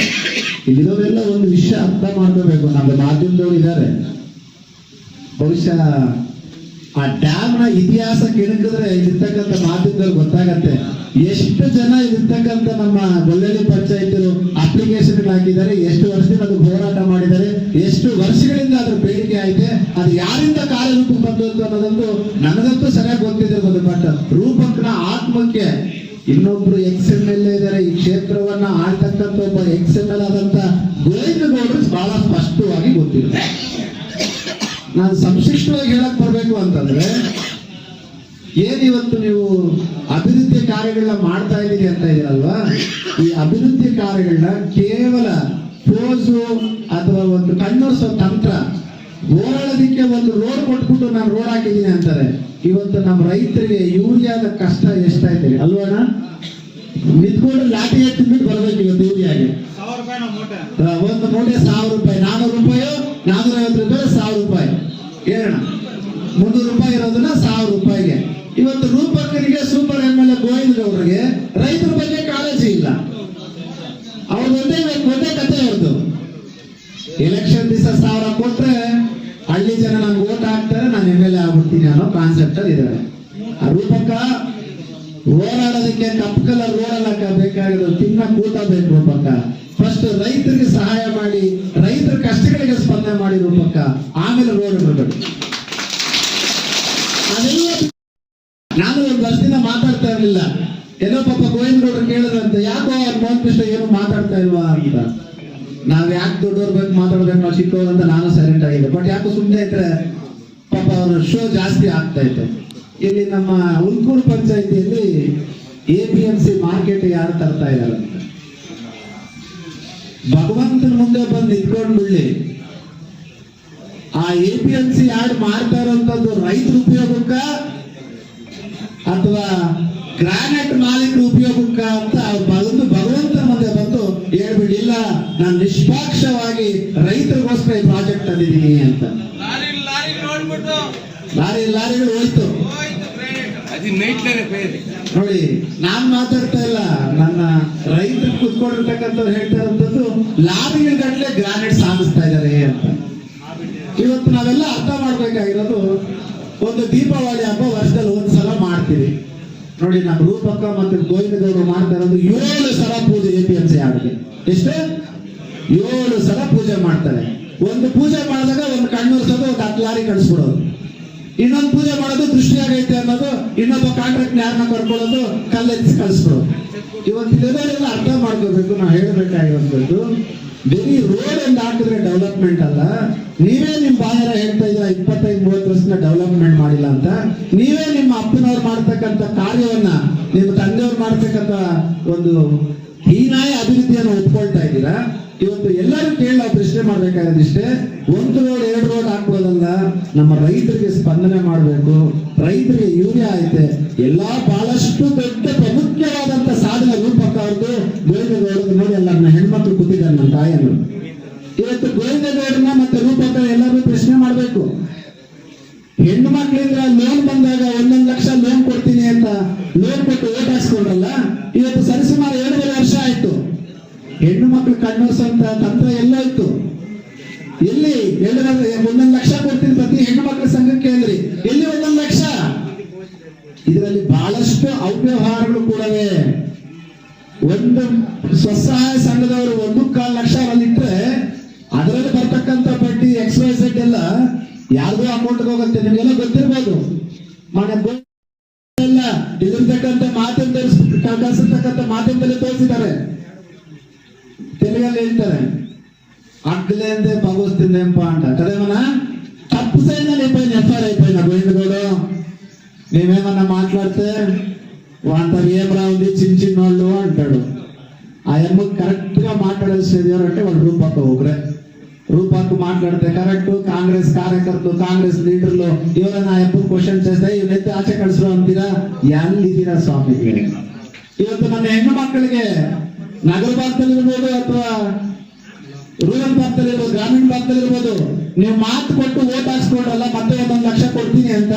ಇಲ್ಲಿರೋರೆಲ್ಲ ಒಂದು ವಿಷಯ ಅರ್ಥ ಮಾಡ್ಕೋಬೇಕು. ನಮ್ಮ ಮಾಧ್ಯಮದವರು ಇದ್ದಾರೆ. ಬಹುಶಃ ಆ ಡ್ಯಾಮ್ನ ಇತಿಹಾಸ ಕೆಣಕಿದ್ರೆ ಇಲ್ಲಿರ್ತಕ್ಕಂಥ ಮಾಧ್ಯಮದಲ್ಲಿ ಗೊತ್ತಾಗತ್ತೆ. ಎಷ್ಟು ಜನ ಇರ್ತಕ್ಕಂಥ ನಮ್ಮ ಗೊಲ್ಲಳ್ಳಿ ಪಂಚಾಯತ್ ಅಪ್ಲಿಕೇಶನ್ ಹಾಕಿದ್ದಾರೆ, ಎಷ್ಟು ವರ್ಷದಿಂದ ಅದು ಹೋರಾಟ ಮಾಡಿದ್ದಾರೆ, ಎಷ್ಟು ವರ್ಷಗಳಿಂದ ಅದ್ರ ಬೇಡಿಕೆ ಆಯ್ತೆ ಅದು ಯಾರಿಂದ ಕಾರ್ಯರೂಪಕ್ಕೆ ಅಂತ ಅನ್ನೋದೊಂದು ನನಗಂತೂ ಸರಿಯಾಗಿ ಗೊತ್ತಿದೆ ಬಟ್ ರೂಪಕನ ಆತ್ಮಕ್ಕೆ ಇನ್ನೊಬ್ರು ಎಕ್ಸ್ ಎಂ ಎಲ್ ಇದ್ದಾರೆ, ಈ ಕ್ಷೇತ್ರವನ್ನ ಆಳ್ತಕ್ಕಂಥ ಒಬ್ಬ ಎಕ್ಸ್ ಎಂ ಎಲ್ ಆದಂತ ಗೋವಿಂದ ಗೌಡರು ಬಹಳ ಸ್ಪಷ್ಟವಾಗಿ ಗೊತ್ತಿರುತ್ತೆ ನಾನು ಸಂಶಿಷ್ಟವಾಗಿ ಹೇಳಕ್ ಬರ್ಬೇಕು ಅಂತಂದ್ರೆ ಏನಿವತ್ತು ಇವತ್ತು ನೀವು ಅಭಿವೃದ್ಧಿ ಕಾರ್ಯಗಳನ್ನ ಮಾಡ್ತಾ ಇದ್ದೀರಿ ಅಂತ ಇದೀರಲ್ವಾ? ಈ ಅಭಿವೃದ್ಧಿ ಕಾರ್ಯಗಳನ್ನ ಕೇವಲ ಪೋಸು ಅಥವಾ ಒಂದು ಕಣ್ಣೊರೆಸೋ ತಂತ್ರ ಓಡಾಡೋದಿಕ್ಕೆ ಒಂದು ರೋಡ್ ಕೊಟ್ಬಿಟ್ಟು ನಾನು ರೋಡ್ ಹಾಕಿದ್ದೀನಿ ಅಂತಾರೆ. ಇವತ್ತು ನಮ್ಮ ರೈತರಿಗೆ ಯೂರಿಯಾದ ಕಷ್ಟ ಎಷ್ಟಾಯ್ತು ಅಲ್ವಣ್ಣ ನಿಂತ್ಕೊಂಡು ಲಾಟಿ ಎತ್ತಿಬಿಟ್ಟು ಬರ್ಬೇಕು ಇವತ್ತು ಯೂರಿಯಾಗೆ. ಒಂದು ಮೂಟೆ ಸಾವಿರ ರೂಪಾಯಿ. ನಾನೂರು ರೂಪಾಯಿ? ನಾನೂರ ಐವತ್ತು ರೂಪಾಯಿ ಸಾವಿರ ರೂಪಾಯಿ. ಹೇಳೋಣ ಮುನ್ನೂರು ರೂಪಾಯಿ ಇರೋದನ್ನ ಸಾವಿರ ರೂಪಾಯಿಗೆ. ಇವತ್ತು ರೂಪಕರಿಗೆ super M L A Govinda ಅವ್ರಿಗೆ ರೈತರ ಬಗ್ಗೆ ಕಾಳಜಿ ಇಲ್ಲ. ಅವ್ರದೊಂದೇ ಒಂದೇ ಕತೆ ಅವ್ರದ್ದು. ಎಲೆಕ್ಷನ್ ದಿವಸ ಸಾವಿರ ಕೊಟ್ರೆ ಹಳ್ಳಿ ಜನ ನನ್ಗೆ ಓಟ್ ಹಾಕ್ತಾರೆ, ನಾನು ಎಂ ಎಲ್ ಎ ಆಗ್ಬಿಡ್ತೀನಿ ಅನ್ನೋ ಕಾನ್ಸೆಪ್ಟ್ ಅಲ್ಲಿ ಇದ್ದಾರೆ. ಆ ರೂಪಕ ಓಡಾಡೋದಕ್ಕೆ ಕಪ್ಪು ಕಲರ್ ಬೇಕಾಗಿರೋ ಬೇಕಾಗಿರೋದು ತಿನ್ನ ಕೂತ ಬೇಕು ರೂಪಕ. ರೈತರಿಗೆ ಸಹಾಯ ಮಾಡಿ, ರೈತರ ಕಷ್ಟಗಳಿಗೆ ಸ್ಪಂದನೆ ಮಾಡಿ ರೂಪಕ್ಕ ಆಮೇಲೆ ರೋಡ್ ಅದೆಲ್ಲ ನಾನು ಒಂದು ವರ್ಷದಿಂದ ಮಾತಾಡ್ತಾ ಇರಲಿಲ್ಲ. ಎಲ್ಲೋ ಪಾಪ ಗೋವಿಂದ ಗೌಡ್ರು ಕೇಳಿದ್ರಂತೆ, ಯಾಕೋ ಅವ್ರ ಮೋಹನ್ ಕೃಷ್ಣ ಏನು ಮಾತಾಡ್ತಾ ಇಲ್ವಾ ಅಂತ. ನಾವ್ ಯಾಕೆ ದೊಡ್ಡವ್ರ ಬಗ್ಗೆ ಮಾತಾಡ್ಬೇಕು, ನಾವು ಚಿಕ್ಕವ್ರು ಅಂತ ನಾನು ಸೈಲೆಂಟ್ ಆಗಿದೆ ಬಟ್ ಯಾಕೋ ಸುಮ್ಮನೆ ಇದ್ರೆ ಪಾಪ ಅವ್ರ ಶೋ ಜಾಸ್ತಿ ಆಗ್ತಾ ಇತ್ತು. ಇಲ್ಲಿ ನಮ್ಮ ಉಲ್ಕೂರು ಪಂಚಾಯತಿಯಲ್ಲಿ A P M C market ಯಾರು ತರ್ತಾ ಇದ್ದಾರೆ ಭಗವಂತನ ಮುಂದೆ ಬಂದು ನಿಂತ್ಕೊಂಡು ಬಿಡ್ಲಿ ಆ ಎ ಪಿ ಎಂ ಸಿ ಯಾರು ಮಾರ್ತಾ ಇರೋಂಥದ್ದು ರೈತರ ಉಪಯೋಗಕ್ಕ ಅಥವಾ ಗ್ರಾನೈಟ್ ಮಾಲೀಕರ ಉಪಯೋಗಕ್ಕ ಅಂತ ಬಂದು ಭಗವಂತನ ಮುಂದೆ ಬಂದು ಹೇಳ್ಬಿಡಿಲ್ಲ ನಾನು ನಿಷ್ಪಾಕ್ಷವಾಗಿ ರೈತರಿಗೋಸ್ಕರ ಈ ಪ್ರಾಜೆಕ್ಟ್ ತಂದಿದ್ದೀನಿ ಅಂತ.
ಲಾರಿ
ಲಾರಿಗಳು ಹೋಯ್ತು. ನೋಡಿ, ನಾನ್ ಮಾತಾಡ್ತಾ ಇಲ್ಲ. ನನ್ನ ರೈತರು ಕುತ್ಕೊಂಡಿರ್ತಕ್ಕಂಥವ್ರು ಹೇಳ್ತಾ ಇರುವಂತದ್ದು ಲಾರಿಗಳ ಗಟ್ಟಲೆ ಗ್ರಾನೈಟ್ ಸಾಧಿಸ್ತಾ ಇದ್ದಾರೆ ಅಂತ. ಇವತ್ತು ನಾವೆಲ್ಲ ಅರ್ಥ ಮಾಡ್ಬೇಕಾಗಿರೋದು ಒಂದು ದೀಪಾವಳಿ ಹಬ್ಬ ವರ್ಷದಲ್ಲಿ ಒಂದ್ ಸಲ ಮಾಡ್ತೀವಿ. ನೋಡಿ ನಮ್ಮ ರೂಪಕ್ಕ ಮತ್ತೆ ಗೋವಿಂದಗೌಡರು ಮಾಡ್ತಾ ಇರೋದು ಏಳು ಸಲ ಪೂಜೆ ಎ ಪಿ ಎಂ ಸಿ ಆಡಿಗೆ ಎಷ್ಟು? ಏಳು ಸಲ ಪೂಜೆ ಮಾಡ್ತಾರೆ. ಒಂದು ಪೂಜೆ ಮಾಡಿದಾಗ ಒಂದು ಕಣ್ಣು ಒಂದು ಹತ್ತು ಲಾರಿ ಕಳಿಸ್ಬಿಡೋದು. ಇನ್ನೊಂದು ಪೂಜೆ ಮಾಡೋದು ದೃಷ್ಟಿ ಆಗೈತೆ ಅನ್ನೋದು ಇನ್ನೊಬ್ಬ ಕಾಂಟ್ರಾಕ್ಟ್ ಯಾರನ್ನ ಕರ್ಕೊಳ್ಳೋದು ಕಲ್ಲೆತ್ತಿ ಕಳಿಸ್ಕೊಳ್ಳೋದು ಇವತ್ತು ಇದನ್ನೆಲ್ಲ ಅರ್ಥ ಮಾಡ್ಕೋಬೇಕು, ನಾ ಹೇಳಬೇಕಾಗಿರೋದು ಬರೀ ರೋಡ್ ಅಂತ ಹಾಕಿದ್ರೆ ಡೆವಲಪ್ಮೆಂಟ್ ಅಲ್ಲ. ನೀವೇ ನಿಮ್ಮ ಬಾಯರ ಹೇಳ್ತಾ ಇದ್ರ, ಇಪ್ಪತ್ತೈದು, ಮೂವತ್ತು ವರ್ಷದ ಡೆವಲಪ್ಮೆಂಟ್ ಮಾಡಿಲ್ಲ ಅಂತ. ನೀವೇ ನಿಮ್ಮ ಅಪ್ಪನವ್ರು ಮಾಡ್ತಕ್ಕಂಥ ಕಾರ್ಯವನ್ನ, ನಿಮ್ಮ ತಂದೆಯವ್ರು ಮಾಡ್ತಕ್ಕಂಥ ಒಂದು ಹೀನಾಯ ಅಭಿವೃದ್ಧಿಯನ್ನು ಒಪ್ಕೊಳ್ತಾ ಇದ್ದೀರಾ? ಇವತ್ತು ಎಲ್ಲರೂ ಕೇಳಿ ನಾವು ಪ್ರಶ್ನೆ ಮಾಡ್ಬೇಕಾಗಿಷ್ಟೇ ಒಂದು ರೋಡ್ ಎರಡು ರೋಡ್ ಹಾಕ್ಬೋದಲ್ಲ ನಮ್ಮ ರೈತರಿಗೆ ಸ್ಪಂದನೆ ಮಾಡಬೇಕು. ರೈತರಿಗೆ ಯೂರಿಯಾ ಐತೆ. ಎಲ್ಲಾ ಬಹಳಷ್ಟು ದೊಡ್ಡ ಪ್ರಮುಖವಾದಂತ ಸಾಧನೆ ರೂಪಕ್ಕ ಅವ್ರದ್ದು ಗೋವಿಂದಗೌಡರು ನೋಡಿ ಅಲ್ಲ ನನ್ನ ಹೆಣ್ಮಕ್ಳು ಕೂತಿದ್ದಾರೆ ನನ್ನ ತಾಯಿಯನ್ನು. ಇವತ್ತು ಗೋವಿಂದಗೌಡರನ್ನ ಮತ್ತೆ ರೂಪಕ ಎಲ್ಲರೂ ಪ್ರಶ್ನೆ ಮಾಡಬೇಕು. ಹೆಣ್ಣು ಮಕ್ಕಳಿಂದ ಲೋನ್ ಬಂದಾಗ ಒಂದೊಂದು ಲಕ್ಷ ಲೋನ್ ಕೊಡ್ತೀನಿ ಅಂತ ಲೋನ್ ಕೊಟ್ಟು ಓಟ್ ಹಾಕ್ಸ್ಕೊಂಡ್ರಲ್ಲ, ಇವತ್ತು ಸರಿಸುಮಾರು ಹೆಣ್ಣು ಮಕ್ಕಳು ಕಣ್ಣೋಸಂತ ತಂತ್ರ ಎಲ್ಲ ಇತ್ತು. ಎಲ್ಲಿ? ಎರಡೂವರೆ ಒಂದೊಂದು ಲಕ್ಷ ಕೊಡ್ತೀನಿ ಪ್ರತಿ ಹೆಣ್ಣು ಮಕ್ಕಳ ಸಂಘಕ್ಕೆ ಅಂದ್ರಿ ಎಲ್ಲಿ ಒಂದೊಂದು ಲಕ್ಷ? ಇದರಲ್ಲಿ ಬಹಳಷ್ಟು ಅವ್ಯವಹಾರಗಳು ಕೂಡವೆ ಒಂದು ಸ್ವಸಹಾಯ ಸಂಘದವರು ಒಂದು ಕಾಲು ಲಕ್ಷ ಅಲ್ಲಿಟ್ರೆ ಅದರಲ್ಲಿ ಬರ್ತಕ್ಕಂಥ ಬಡ್ಡಿ ಎಕ್ಸ್ ವೈ ಸೆಟ್ ಎಲ್ಲ ಯಾರ್ದೋ ಅಮೌಂಟ್ಗೆ ಹೋಗುತ್ತೆ. ನಿಮಗೆಲ್ಲ ಗೊತ್ತಿರ್ಬೋದು. ಮನೆ ಇಲ್ಲಿರ್ತಕ್ಕಂಥ ಮಾಧ್ಯಮದಲ್ಲಿ ಕಳಿಸಿರ್ತಕ್ಕಂಥ ಮಾಧ್ಯಮದಲ್ಲಿ ತೋರಿಸಿದ್ದಾರೆ. తెలియలేంటానే అడ్డులేందే పగొస్తుంది ఏం పా అంట. కదేమన్నా తప్పు సైనా అయిపోయింది ఎఫ్ఐఆర్ అయిపోయింది గోవింద్ కూడా మేమేమన్నా మాట్లాడితే వాళ్ళ ఏం రావుంది? చిన్న చిన్న వాళ్ళు అంటాడు. ఆ అమ్మ కరెక్ట్గా మాట్లాడేసేది ఎవరంటే వాళ్ళు రూపాకు ఒకరే. రూపాక్ మాట్లాడితే కరెక్ట్ కాంగ్రెస్ కార్యకర్తలు కాంగ్రెస్ లీడర్లు ఎవరైనా ఎప్పు క్వశ్చన్ చేస్తే ಇವನೈತೆ ಆಚೆ ಕಳಿಸ್ರು ಅಂತೀರಾ ಎಲ್ಲಿದ್ದೀರಾ ಸ್ವಾಮಿ ಇವತ್ತು నన్ను ಹೆಣ್ಣು ಮಕ್ಕಳಿಗೆ ನಗರ ಭಾಗದಲ್ಲಿರ್ಬೋದು ಅಥವಾ ರೂರಲ್ ಭಾಗದಲ್ಲಿರ್ಬೋದು, ಗ್ರಾಮೀಣ ಭಾಗದಲ್ಲಿರ್ಬೋದು, ನೀವು ಮಾತು ಕೊಟ್ಟು ಓಟ್ ಹಾಕ್ಸ್ಕೊಂಡ್ರಲ್ಲ ಮತ್ತೆ ಒಂದೊಂದು ಲಕ್ಷ ಕೊಡ್ತೀನಿ ಅಂತ.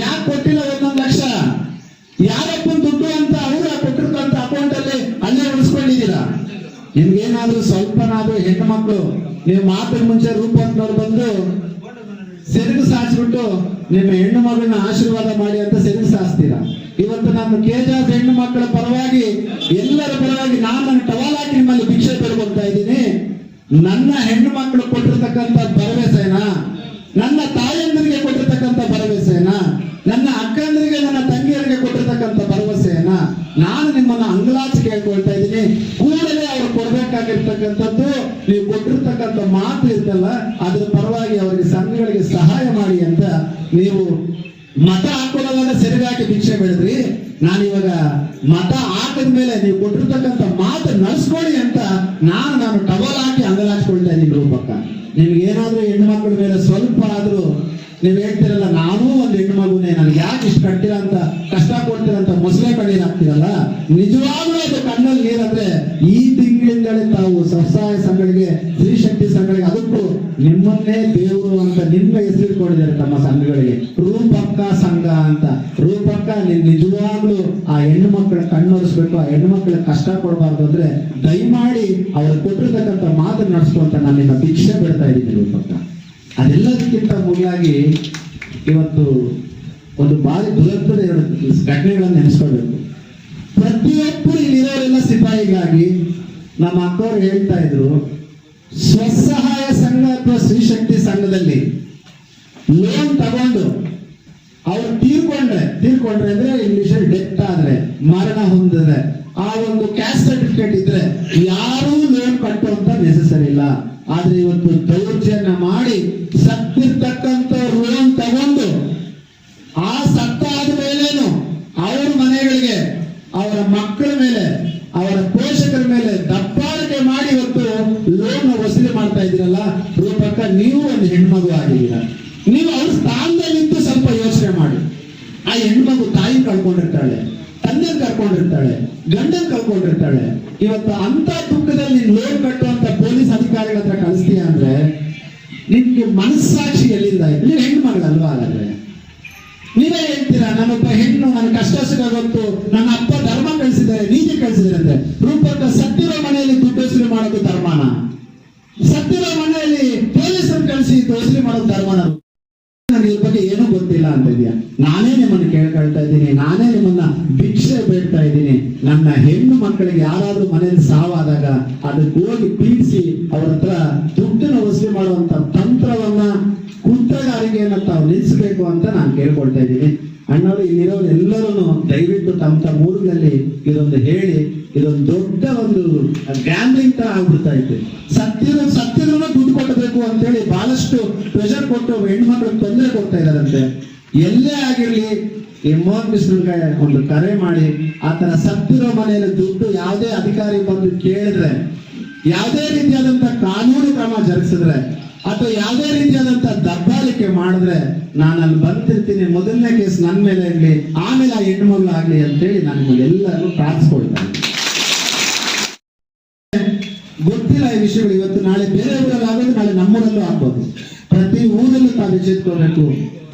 ಯಾಕೆ ಕೊಟ್ಟಿಲ್ಲ ಒಂದೊಂದು ಲಕ್ಷ? ಯಾರಪ್ಪನ ದುಡ್ಡು ಅಂತ ಅವರು ಕೊಟ್ಟಿರ್ತಂತ ಅಕೌಂಟ್ ಅಲ್ಲಿ ಅಲ್ಲೇ ಉಳಿಸ್ಕೊಂಡಿದ್ದೀರಾ? ನಿಮ್ಗೇನಾದ್ರೂ ಸ್ವಲ್ಪನಾದ್ರೂ ಹೆಣ್ಣು ಮಕ್ಕಳು ನೀವು ಮಾತಿನ ಮುಂಚೆ ರೂಪತ್ನವ್ರು ಬಂದು ಸೆರಗು ಸಾಚ್ಬಿಟ್ಟು ನಿಮ್ಮ ಹೆಣ್ಣು ಮಗಳನ್ನ ಆಶೀರ್ವಾದ ಮಾಡಿ ಅಂತ ಸೆರಗು ಸಾಸ್ತೀರಾ ಇವತ್ತು ನಾನು ಕೇಜಾಸ್ ಹೆಣ್ಣು ಮಕ್ಕಳ ಪರವಾಗಿ ಎಲ್ಲರ ಪರವಾಗಿ ನಾನು ನನ್ನ ಟವಾಲ್ ಹಾಕಿ ನಿಮ್ಮಲ್ಲಿ ಭಿಕ್ಷೆ ಬೇಡ್ಕೊಳ್ತಾ ಇದ್ದೀನಿ. ನನ್ನ ಹೆಣ್ಣು ಮಕ್ಕಳು ಕೊಟ್ಟಿರ್ತಕ್ಕಂಥ ಭರವಸೆನ? ನನ್ನ ತಾಯಂದಿರಿಗೆ ಕೊಟ್ಟಿರ್ತಕ್ಕಂಥ ಭರವಸೆನ? ನನ್ನ ಅಕ್ಕಂದರಿಗೆ, ನನ್ನ ತಂಗಿಯರಿಗೆ ಕೊಟ್ಟಿರ್ತಕ್ಕಂಥ ಭರವಸೆಯನ್ನ ನಾನು ನಿಮ್ಮನ್ನ ಅಂಗಲಾಚಿ ಕೇಳ್ಕೊಳ್ತಾ ಇದ್ದೀನಿ. ಕೂಡಲೇ ಅವ್ರು ಕೊಡ್ಬೇಕಾಗಿರ್ತಕ್ಕಂಥದ್ದು, ನೀವು ಕೊಟ್ಟಿರ್ತಕ್ಕಂಥ ಮಾತು ಇರ್ತಲ್ಲ ಅದ್ರ ಪರವಾಗಿ ಅವರಿಗೆ ಸಂಘಗಳಿಗೆ ಸಹಾಯ ಮಾಡಿ ಅಂತ ನೀವು ಮತ ಹಾಕೊಳ್ಳೋವಾಗ ಸೆರೆಗಾಕಿ ಭಿಕ್ಷೆ ಬೆಳೆದ್ರಿ ನಾನು ಇವಾಗ ಮತ ಹಾಕಿದ ಮೇಲೆ ನೀವು ಕೊಟ್ಟಿರ್ತಕ್ಕಂಥ ಮಾತು ನಡ್ಸ್ಕೊಳ್ಳಿ ಅಂತ ನಾನು ನಾನು ಟವಲ್ ಹಾಕಿ ಅಂಗಲಾಚ್ಕೊಳ್ತಾ ಇದ್ದೀನಿ ರೂಪಕ್ಕ ನಿಮ್ಗೆ ಏನಾದ್ರೂ ಹೆಣ್ಣು ಮಕ್ಕಳ ಮೇಲೆ ಸ್ವಲ್ಪ ಆದ್ರೂ ನೀವ್ ಹೇಳ್ತಿರಲ್ಲ, ನಾನು ಒಂದು ಹೆಣ್ಣು ಮಗುನೇ, ನನಗೆ ಯಾಕೆ ಇಷ್ಟು ಕಟ್ಟಿಲ್ಲ ಅಂತ, ಕಷ್ಟ ಕೊಡ್ತೀರ ಅಂತ ಮೊಸಳೆ ಕಣ್ಣೀರ್ ಹಾಕ್ತಿರಲ್ಲ? ನಿಜವಾಗ್ಲೂ ಅದು ಕಣ್ಣಲ್ಲಿ ಹೆಸರಿಟ್ಕೊಂಡಿದ್ದಾರೆ ತಮ್ಮ ಸಂಘಗಳಿಗೆ. ರೂಪಕ್ಕ ಸಂಘ ಅಂತ. ರೂಪಕ್ಕ ನಿಜವಾಗ್ಲೂ ಆ ಹೆಣ್ಣು ಮಕ್ಕಳ ಕಣ್ಣೊರೆಸ್ಬೇಕು ಆ ಹೆಣ್ಣು ಮಕ್ಕಳ ಕಷ್ಟ ಕೊಡಬಾರ್ದು ಅಂದ್ರೆ ದಯಮಾಡಿ ಅವ್ರು ಕೊಟ್ಟಿರ್ತಕ್ಕಂಥ ಮಾತು ನಡೆಸ್ಕೊಂತ ನಾನು ನಿಮ್ಮ ಭಿಕ್ಷೆ ಬಿಡ್ತಾ ಇದ್ದೀನಿ ರೂಪಕ್ಕ. ಅದೆಲ್ಲದಕ್ಕಿಂತ ಮುಗಿಯಾಗಿ ಇವತ್ತು ಒಂದು ಬಾರಿ ದುರಂತದ ಘಟನೆಗಳನ್ನು ನೆನೆಸ್ಕೊಳ್ಬೇಕು. ಪ್ರತಿಯೊಬ್ಬರು ಇಲ್ಲಿರೋರೆಲ್ಲ ಸಿಪಾಯಿಗಾಗಿ ನಮ್ಮ ಅಕ್ಕವ್ರು ಹೇಳ್ತಾ ಇದ್ರು, ಸ್ವಸಹಾಯ ಸಂಘ ಅಥವಾ ಸ್ತ್ರೀಶಕ್ತಿ ಸಂಘದಲ್ಲಿ ಲೋನ್ ತಗೊಂಡು ಅವ್ರು ತೀರ್ಕೊಂಡ್ರೆ ತೀರ್ಕೊಂಡ್ರೆ ಅಂದ್ರೆ ಇಂಗ್ಲಿಷ್ ಡೆತ್ ಆದ್ರೆ, ಮರಣ ಹೊಂದಿದ್ರೆ, ಆ ಒಂದು ಕ್ಯಾಸ್ಟ್ ಸರ್ಟಿಫಿಕೇಟ್ ಇದ್ರೆ ಯಾರೂ ಲೋನ್ ಕಟ್ಟುವಂತ ನೆಸೆಸರಿ ಇಲ್ಲ. ಆದ್ರೆ ಇವತ್ತು ದೌರ್ಜನ್ಯ ಮಾಡಿ ಸತ್ತಿರ್ತಕ್ಕಂಥ ಲೋನ್ ತಗೊಂಡು, ಆ ಸತ್ತಾದ ಮೇಲೇನು ಅವ್ರ ಮನೆಗಳಿಗೆ, ಅವರ ಮಕ್ಕಳ ಮೇಲೆ, ಅವರ ಪೋಷಕರ ಮೇಲೆ ದಬ್ಬಾಳಿಕೆ ಮಾಡಿ ಇವತ್ತು ಲೋನ್ ವಸೂಲಿ ಮಾಡ್ತಾ ಇದ್ದೀರಲ್ಲ, ರೂಪಕ್ಕ ನೀವು ಒಂದು ಹೆಣ್ಮಗು ಆಗಿದ್ದೀರ ನೀವು ಅವ್ರ ಸ್ಥಾನದಲ್ಲಿ ನಿಂತು ಸ್ವಲ್ಪ ಯೋಚನೆ ಮಾಡಿ ಆ ಹೆಣ್ಮಗು ತಾಯಿ ಕಳ್ಕೊಂಡಿರ್ತಾಳೆ ತಂದೆ ಕಳ್ಕೊಂಡಿರ್ತಾಳೆ ಗಂಡನ್ ಕಳ್ಕೊಂಡಿರ್ತಾಳೆ. ಇವತ್ತು ಅಂತ ದುಃಖದಲ್ಲಿ ಲೋನ್ ಕಟ್ಟುವಂತ ಪೊಲೀಸ್ ಅಧಿಕಾರಿಗಳ ಹತ್ರ ಕಳಿಸ್ತೀಯ ಅಂದ್ರೆ, ನಿಮ್ಗೆ ಮನಸ್ಸಾಕ್ಷಿ ಎಲ್ಲಿಂದ? ನೀವು ಹೆಣ್ಣು ಮಗಳಲ್ವಾ ಹಾಗಾದ್ರೆ? ನೀವೇ ಹೇಳ್ತೀರಾ ನಾನೊಬ್ಬ ಹೆಣ್ಣು, ನನ್ನ ಕಷ್ಟ ಸುಖ ನನ್ನ ಅಪ್ಪ ಧರ್ಮ ಕಳಿಸಿದ್ದಾರೆ, ನೀತಿ ಕಳಿಸಿದ್ದಾರೆ ಅಂದ್ರೆ ರೂಪಕ್ಕ ಸತ್ತಿರೋ ಮನೆಯಲ್ಲಿ ದುಡ್ಡು ಮಾಡೋದು ಧರ್ಮನ. ಸತ್ತಿರೋ ಮನೆಯಲ್ಲಿ ಪೊಲೀಸರು ಕಳಿಸಿ ವಸೂಲಿ ಮಾಡೋದು ಧರ್ಮನ. ಬಗ್ಗೆ ಅಂತ ಇದೆಯಾ? ನಾನೇ ನಿಮ್ಮನ್ನು ಕೇಳ್ಕೊಳ್ತಾ ಇದ್ದೀನಿ, ನಾನೇ ನಿಮ್ಮನ್ನ ಭಿಕ್ಷೆ ಬೇಡ್ತಾ ಇದ್ದೀನಿ. ನನ್ನ ಹೆಣ್ಣು ಮಕ್ಕಳಿಗೆ ಯಾರಾದ್ರೂ ಮನೆಯಲ್ಲಿ ಸಾವಾದಾಗ ಅದಕ್ಕೆ ಹೋಗಿ ಪೀಡಿಸಿ ಅವ್ರ ಹತ್ರ ದುಡ್ಡನ್ನು ವಸೂಲಿ ಮಾಡುವಂತ ತಂತ್ರವನ್ನ ಕುಂತಗಾರಿಕೆಯನ್ನ ತಾವು ನಿಲ್ಲಿಸಬೇಕು ಅಂತ ನಾನು ಕೇಳ್ಕೊಳ್ತಾ ಇದ್ದೀನಿ. ಅಣ್ಣವರು, ಇಲ್ಲಿರೋರು ಎಲ್ಲರೂ ದಯವಿಟ್ಟು ತಮ್ಮ ತಮ್ಮ ಊರುಗಳಲ್ಲಿ ಇದೊಂದು ಹೇಳಿ, ಇದೊಂದು ದೊಡ್ಡ ಒಂದು ಗ್ಯಾಮ್ಲಿಂಗ್ ತರ ಆಗ್ಬಿಡ್ತಾ ಇತ್ತು. ಸತ್ಯದ ದುಡ್ಡು ಅಂತ ಹೇಳಿ ಬಹಳಷ್ಟು ಪ್ರೆಷರ್ ಕೊಟ್ಟು ಹೆಣ್ಮಕ್ಳು ತೊಂದರೆ ಕೊಡ್ತಾ ಇದಾರಂತೆ ಎಲ್ಲೇ ಆಗಿರಲಿ, ಈ ಒಂದು ಕರೆ ಮಾಡಿ ಆತನ ಸತ್ತಿರೋ ಮನೆಯಲ್ಲಿ ದುಡ್ಡು ಯಾವುದೇ ಅಧಿಕಾರಿ ಬಂದು ಕೇಳಿದ್ರೆ, ಯಾವುದೇ ರೀತಿಯಾದಂತ ಕಾನೂನು ಕ್ರಮ ಜರುಗಿಸಿದ್ರೆ, ಅಥವಾ ಯಾವುದೇ ರೀತಿಯಾದಂತ ದಬ್ಬಾಳಿಕೆ ಮಾಡಿದ್ರೆ ನಾನು ಅಲ್ಲಿ ಬಂದಿರ್ತೀನಿ. ಮೊದಲನೇ ಕೇಸ್ ನನ್ನ ಮೇಲೆ ಇರಲಿ, ಆಮೇಲೆ ಆ ಹೆಣ್ಮಗಳು ಆಗ್ಲಿ ಅಂತೇಳಿ ನಾನು ಎಲ್ಲರೂ ಪ್ರಾರ್ಥಿಸ್ಕೊಳ್ತೇನೆ ಗೊತ್ತಿಲ್ಲ ಈ ವಿಷಯಗಳು ಇವತ್ತು, ನಾಳೆ ಬೇರೆ ಊರಲ್ಲಿ ಆಗೋದು, ನಾಳೆ ನಮ್ಮೂರಲ್ಲೂ ಆಗ್ಬೋದು. ಪ್ರತಿ ಊರಲ್ಲೂ ತಾವು ಎಚ್ಚೆತ್ಕೋಬೇಕು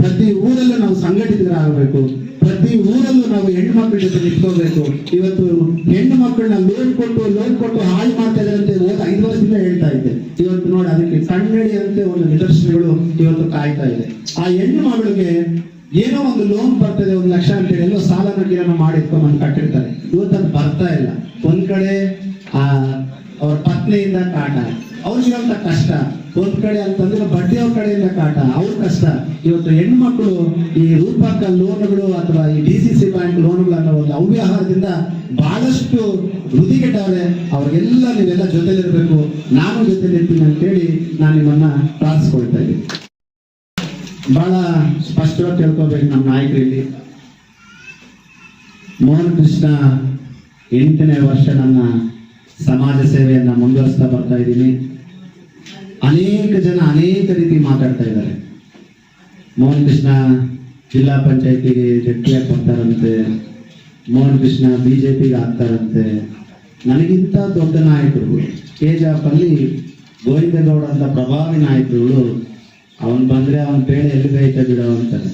ಪ್ರತಿ ಊರಲ್ಲೂ ನಾವು ಸಂಘಟಿತರಾಗಬೇಕು. ಪ್ರತಿ ಊರಲ್ಲೂ ನಾವು ಹೆಣ್ಣು ಮಕ್ಕಳ ಜೊತೆ ನಿಂತ್ಕೋಬೇಕು ಇವತ್ತು ಹೆಣ್ಣು ಮಕ್ಕಳನ್ನ ಲೋನ್ ಕೊಟ್ಟು ಲೋನ್ ಕೊಟ್ಟು ಹಾಳು ಮಾಡ್ತಾ ಇದ್ದಾರೆ ಅಂತ ಐದು ವರ್ಷದಿಂದ ಹೇಳ್ತಾ ಇದ್ದೆ. ಇವತ್ತು ನೋಡಿ ಅದಕ್ಕೆ ಕಣ್ಣಡಿ ಅಂತೆ ಒಂದು ನಿದರ್ಶನಗಳು ಇವತ್ತು ಕಾಯ್ತಾ ಇದೆ. ಆ ಹೆಣ್ಣು ಮಗಳಿಗೆ ಏನೋ ಒಂದು ಲೋನ್ ಬರ್ತದೆ, ಒಂದು ಲಕ್ಷ ಅಂತೇಳಿ ಎಲ್ಲೋ ಸಾಲ ಗೀಲನ ಮಾಡಿಟ್ಕೊಂಡು ಕಟ್ಟಿರ್ತಾರೆ. ಇವತ್ತು ಅದು ಬರ್ತಾ ಇಲ್ಲ. ಒಂದ್ ಕಡೆ ಆ, ಅವ್ರ ಪತ್ನಿಯಿಂದ ಕಾಟ ಅವ್ರಿಗಿರೋಂಥ ಕಷ್ಟ. ಒಂದ್ ಕಡೆ ಅಂತಂದ್ರೆ ಬಡ್ಡಿಯವ್ರ ಕಡೆಯಿಂದ ಕಾಟ, ಅವ್ರ ಕಷ್ಟ. ಇವತ್ತು ಹೆಣ್ಮಕ್ಳು ಈ ರೂಪಕ ಲೋನ್ಗಳು ಅಥವಾ ಈ ಡಿ ಸಿ ಸಿ ಬ್ಯಾಂಕ್ ಲೋನ್ಗಳು ಅನ್ನೋ ಒಂದು ಅವ್ಯವಹಾರದಿಂದ ಬಹಳಷ್ಟು ವೃದ್ಧಿಗೆಟ್ಟವ್ರೆ ಅವ್ರಿಗೆಲ್ಲ ನೀವೆಲ್ಲ ಜೊತೆಲಿರ್ಬೇಕು. ನಾನು ಜೊತೆಲಿರ್ತೀನಿ ಅಂತೇಳಿ ನಾನು ನಿಮ್ಮನ್ನ ಪ್ರಾರ್ಥಿಸ್ಕೊಳ್ತಾ ಇದ್ದೀನಿ. ಬಹಳ ಸ್ಪಷ್ಟವಾಗಿ ತಿಳ್ಕೊಬೇಕು ನಮ್ಮ ನಾಯಕರಲ್ಲಿ. ಮೋಹನ್ ಕೃಷ್ಣ ಎಂಟನೇ ವರ್ಷ ನನ್ನ ಸಮಾಜ ಸೇವೆಯನ್ನ ಮುಂದುವರಿಸ್ತಾ ಬರ್ತಾ ಇದ್ದೀನಿ. ಅನೇಕ ಜನ ಅನೇಕ ರೀತಿ ಮಾತಾಡ್ತಾ ಇದ್ದಾರೆ. ಮೋಹನ್ ಕೃಷ್ಣ ಜಿಲ್ಲಾ ಪಂಚಾಯತಿಗೆ ಜಟ್ಟಿಯಾಗಿ ಬರ್ತಾರಂತೆ ಮೋಹನ್ ಕೃಷ್ಣ ಬಿಜೆಪಿಗೆ ಆಗ್ತಾರಂತೆ ನನಗಿಂತ ದೊಡ್ಡ ನಾಯಕರು ಕೆಜಾಪ್ ಅಲ್ಲಿ ಗೋವಿಂದಗೌಡ ಅಂತ ಪ್ರಭಾವಿ ನಾಯಕರುಗಳು, ಅವನ್ ಬಂದ್ರೆ ಅವನ ಬೇಳೆ ಎಲ್ಲಿ ಬೇಯ್ತಾ ಬಿಡೋ ಅಂತಾರೆ.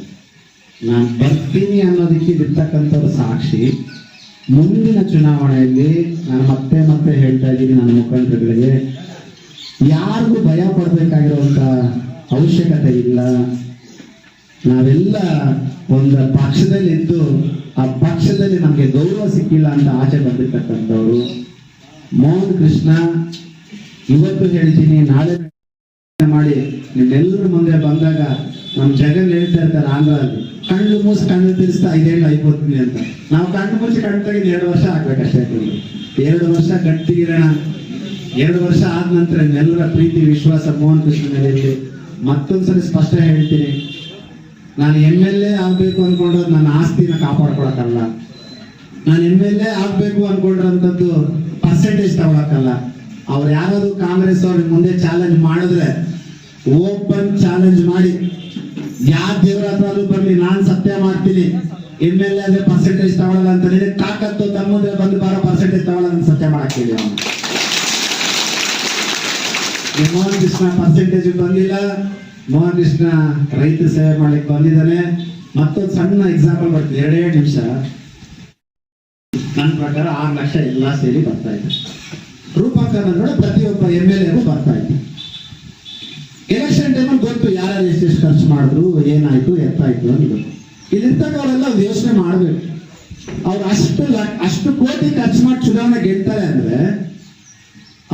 ನಾನು ಬರ್ತೀನಿ ಅನ್ನೋದಕ್ಕೆ ಇರ್ತಕ್ಕಂಥವ್ರು ಸಾಕ್ಷಿ. ಮುಂದಿನ ಚುನಾವಣೆಯಲ್ಲಿ ನಾನು ಮತ್ತೆ ಮತ್ತೆ ಹೇಳ್ತಾ ಇದ್ದೀನಿ ನನ್ನ ಮುಖಂಡರುಗಳಿಗೆ. ಯಾರಿಗೂ ಭಯ ಪಡಬೇಕಾಗಿರುವಂತ ಅವಶ್ಯಕತೆ ಇಲ್ಲ. ನಾವೆಲ್ಲ ಒಂದು ಪಕ್ಷದಲ್ಲಿ ಇದ್ದು ಆ ಪಕ್ಷದಲ್ಲಿ ನಮಗೆ ಗೌರವ ಸಿಕ್ಕಿಲ್ಲ ಅಂತ ಆಚೆ ಬಂದಿರ್ತಕ್ಕಂಥವ್ರು. ಮೋಹನ್ ಕೃಷ್ಣ, ಇವತ್ತು ಹೇಳ್ತೀನಿ ನಾಳೆ ಮಾಡಿ ನಿಮ್ಮೆಲ್ಲರ ಮುಂದೆ ಬಂದಾಗ ನಮ್ ಜಗನ್ ಹೇಳ್ತಾ ಇರ್ತಾರೆ ಆಂಧ್ರದಲ್ಲಿ, ಕಣ್ಣು ಮೂಸಿ ಕಣ್ಣು ತಿರ್ಸ್ತಾ ಇದೇನು ಐವತ್ತು ಅಂತ. ನಾವು ಕಣ್ಣು ಮುಚ್ಚಿ ಕಣ್ಣು ತೆಗೆದು ಎರಡು ವರ್ಷ ಆಗ್ಬೇಕಷ್ಟೇ. ಎರಡು ವರ್ಷ ಗಟ್ಟಿಗಿರೋಣ. ಎರಡು ವರ್ಷ ಆದ ನಂತರ ಎಲ್ಲರ ಪ್ರೀತಿ, ವಿಶ್ವಾಸ, ಮೋಹನ್ ಕೃಷ್ಣ ಮೇಲೆ ಮತ್ತೊಂದ್ಸರಿ ಸ್ಪಷ್ಟ ಹೇಳ್ತೀನಿ. ನಾನು ಎಂ ಎಲ್ ಎ ಆಗ್ಬೇಕು ಅನ್ಕೊಂಡ್ರೆ ನನ್ನ ಆಸ್ತಿನ ಕಾಪಾಡ್ಕೊಳಕಲ್ಲ ನಾನು ಎಂ ಎಲ್ ಎ ಆಗ್ಬೇಕು ಅನ್ಕೊಂಡ್ರಂತದ್ದು ಪರ್ಸೆಂಟೇಜ್ ತಗೊಳಕ್ಕಲ್ಲ. ಅವ್ರು ಯಾರಾದ್ರು ಕಾಂಗ್ರೆಸ್ ಅವ್ರ ಮುಂದೆ ಚಾಲೆಂಜ್ ಮಾಡಿದ್ರೆ ಓಪನ್ ಚಾಲೆಂಜ್ ಮಾಡಿ. ಯಾವ ದೇವ್ರ ಹತ್ರ ಬರ್ಲಿ ನಾನ್ ಸತ್ಯ ಮಾಡ್ತೀನಿ. ಎಂ ಎಲ್ ಎ ಪರ್ಸೆಂಟೇಜ್ ತಗೊಳಲ್ಲ ಅಂತ ನಿನಗೆ ತಾಕತ್ತು ತಮ್ಮ ಮುಂದೆ ಬಂದು ಬಾರೋ ಪರ್ಸೆಂಟೇಜ್ ತಗೊಳಲ್ಲ ಅಂತ ಸತ್ಯ ಮಾಡಕ್ಕೆ ಮೋಹನ್ ಕೃಷ್ಣ ಪರ್ಸೆಂಟೇಜ್ ಬಂದಿಲ್ಲ. ಮೋಹನ್ ಕೃಷ್ಣ ರೈತ ಸೇವೆ ಮಾಡ್ಲಿಕ್ಕೆ ಬಂದಿದ್ದಾನೆ. ಮತ್ತೊಂದು ಸಣ್ಣ ಎಕ್ಸಾಂಪಲ್ ಬರ್ತದೆ ಎರಡೇ ನಿಮಿಷ. ನನ್ನ ಪ್ರಕಾರ ಆರು ಲಕ್ಷ ಎಲ್ಲ ಸೇರಿ ಬರ್ತಾ ಇದೆ. ನೋಡಿ ಪ್ರತಿಯೊಬ್ಬ ಎಂ ಎಲ್ ಎಗೂ ಬರ್ತಾ ಇದೆ. ಎಲೆಕ್ಷನ್ ಟೈಮಲ್ಲಿ ಗೊತ್ತು ಯಾರ್ಯಾರು ಎಷ್ಟು ಖರ್ಚು ಮಾಡಿದ್ರು, ಏನಾಯ್ತು, ಎತ್ತಾಯ್ತು ಅಂತ ಇಲ್ಲಿರ್ತಕ್ಕವರೆಲ್ಲ ಯೋಚನೆ ಮಾಡಬೇಕು. ಅವ್ರು ಅಷ್ಟು ಅಷ್ಟು ಕೋಟಿ ಖರ್ಚು ಮಾಡಿ ಚುನಾವಣೆ ಗೆಲ್ತಾರೆ ಅಂದ್ರೆ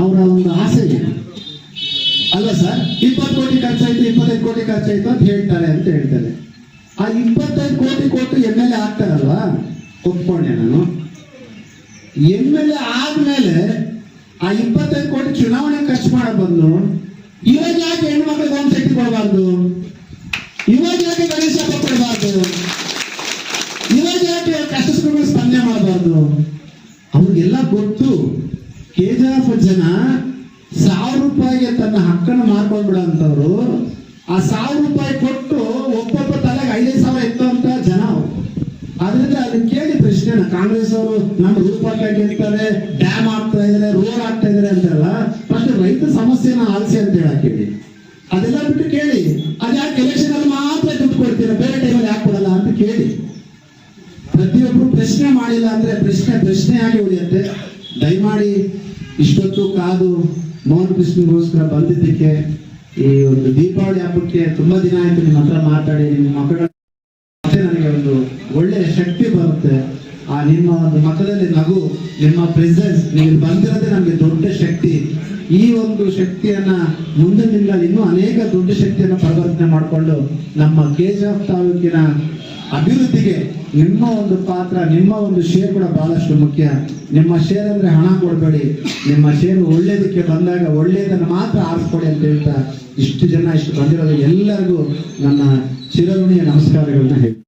ಅವರ ಒಂದು ಆಸೆ ಏನು? ಅಲ್ಲ ಸರ್, ಇಪ್ಪತ್ತು ಕೋಟಿ ಖರ್ಚಾಯ್ತು, ಇಪ್ಪತ್ತೈದು ಕೋಟಿ ಖರ್ಚಾಯ್ತು ಅಂತ ಹೇಳ್ತಾರೆ ಅಂತ ಹೇಳ್ತಾರೆ. ಆ ಇಪ್ಪತ್ತೈದು ಕೋಟಿ ಕೊಟ್ಟು ಎಂ ಎಲ್ ಎ ಆಗ್ತಾರಲ್ವಾ? ಒಪ್ಕೊಂಡೆ ನಾನು. ಎಂ ಎಲ್ ಎ ಆದ್ಮೇಲೆ ಆ ಇಪ್ಪತ್ತೈದು ಕೋಟಿ ಚುನಾವಣೆ ಖರ್ಚು ಮಾಡ ಬಂದು ಇವಾಗ ಯಾಕೆ ಹೆಣ್ಮಕ್ಳಿಗೆ ಒಂದು ಶಕ್ತಿ ಕೊಡಬಾರ್ದು? ಇವಾಗ ಯಾಕೆ ಗಣೇಶ ಕೊಡಬಾರ್ದು? ಇವಾಗ ಯಾಕೆ ಕಷ್ಟ ಸ್ಪಂದನೆ ಮಾಡಬಾರ್ದು? ಅವ್ರಿಗೆಲ್ಲ ಗೊತ್ತು. ಕೇಜಾಪ ಜನ ಸಾವಿರ ರೂಪಾಯಿಗೆ ತನ್ನ ಹಕ್ಕನ್ನು ಮಾರ್ಕೊಂಡ್ಬಿಡ ಅಂತವ್ರು ಆ ಸಾವಿರ ರೂಪಾಯಿ ಕೊಟ್ಟು ಒಬ್ಬೊಬ್ಬ ತಲೆಗೆ ಐದೈದು ಸಾವಿರ ಅಂತ ಜನ ಅವರು. ಅದರಿಂದ ಅಲ್ಲಿ ಕೇಳಿ ಪ್ರಶ್ನೆ ಕಾಂಗ್ರೆಸ್ ಅವರು ನಮ್ಮ ರೂಪಾಯಿ ಕೇಳ್ತಾರೆ ಡ್ಯಾಮ್ ಆಗ್ತಾ ಇದಾರೆ ರೋಡ್ ಆಗ್ತಾ ಇದಾರೆ ಅಂತೆಲ್ಲ ಫಸ್ಟ್ ರೈತ ಸಮಸ್ಯೆನ ಆಲಿಸಿ ಅಂತ ಹೇಳಿ ಅದೆಲ್ಲ ಬಿಟ್ಟು ಕೇಳಿ ಅದ್ಯಾಕೆ ಎಲೆಕ್ಷನ್ ಅಲ್ಲಿ ಮಾತ್ರ ದುಡ್ಡು ಕೊಡ್ತೀರಾ, ಬೇರೆ ಟೈಮಲ್ಲಿ ಯಾಕೆ ಕೊಡಲ್ಲ? ಅಂತ ಕೇಳಿ. ಮಾಡಿಲ್ಲ ಅಂದ್ರೆ ಪ್ರಶ್ನೆ ಪ್ರಶ್ನೆಯಾಗಿ ಉಳಿಯುತ್ತೆ. ದಯಮಾಡಿ ಇಷ್ಟೊತ್ತು ಕಾದು ಮೌನ ಕೃಷ್ಣಗೋಸ್ಕರ ಬಂದಿದ್ದಕ್ಕೆ ಈ ಒಂದು ದೀಪಾವಳಿ ಹಬ್ಬಕ್ಕೆ ತುಂಬಾ ದಿನ ಆಯ್ತು. ನಿಮ್ಮ ಹತ್ರ ಮಾತಾಡಿ, ನಿಮ್ಮ ಮಕ್ಕಳ ಮತ್ತೆ ನನಗೆ ಒಂದು ಒಳ್ಳೆಯ ಶಕ್ತಿ ಬರುತ್ತೆ. ಆ ನಿಮ್ಮ ಒಂದು ಮಕ್ಕಳಲ್ಲಿ ನಗು, ನಿಮ್ಮ ಪ್ರೆಸೆನ್ಸ್ ನೀವು ಬಂದಿರೋದೇ ನಮಗೆ ದೊಡ್ಡ ಶಕ್ತಿ. ಈ ಒಂದು ಶಕ್ತಿಯನ್ನ ಮುಂದಿನಿಂದ ಇನ್ನೂ ಅನೇಕ ದೊಡ್ಡ ಶಕ್ತಿಯನ್ನ ಪರಿವರ್ತನೆ ಮಾಡಿಕೊಂಡು ನಮ್ಮ ಕೆಜಿಎಫ್ ತಾಲೂಕಿನ ಅಭಿವೃದ್ಧಿಗೆ ನಿಮ್ಮ ಒಂದು ಪಾತ್ರ, ನಿಮ್ಮ ಒಂದು ಶೇರ್ ಕೂಡ ಬಹಳಷ್ಟು ಮುಖ್ಯ. ನಿಮ್ಮ ಶೇರ್ ಅಂದ್ರೆ ಹಣ ಕೊಡಬೇಡಿ. ನಿಮ್ಮ ಶೇರ್ ಒಳ್ಳೇದಕ್ಕೆ ಬಂದಾಗ ಒಳ್ಳೇದನ್ನು ಮಾತ್ರ ಆರಿಸ್ಕೊಡಿ ಅಂತ ಹೇಳ್ತಾ ಇಷ್ಟು ಜನ ಇಷ್ಟು ಬಂದಿರೋದು ಎಲ್ಲರಿಗೂ ನನ್ನ ಚಿರಋಣಿಯ ನಮಸ್ಕಾರಗಳನ್ನ ಹೇಳಿ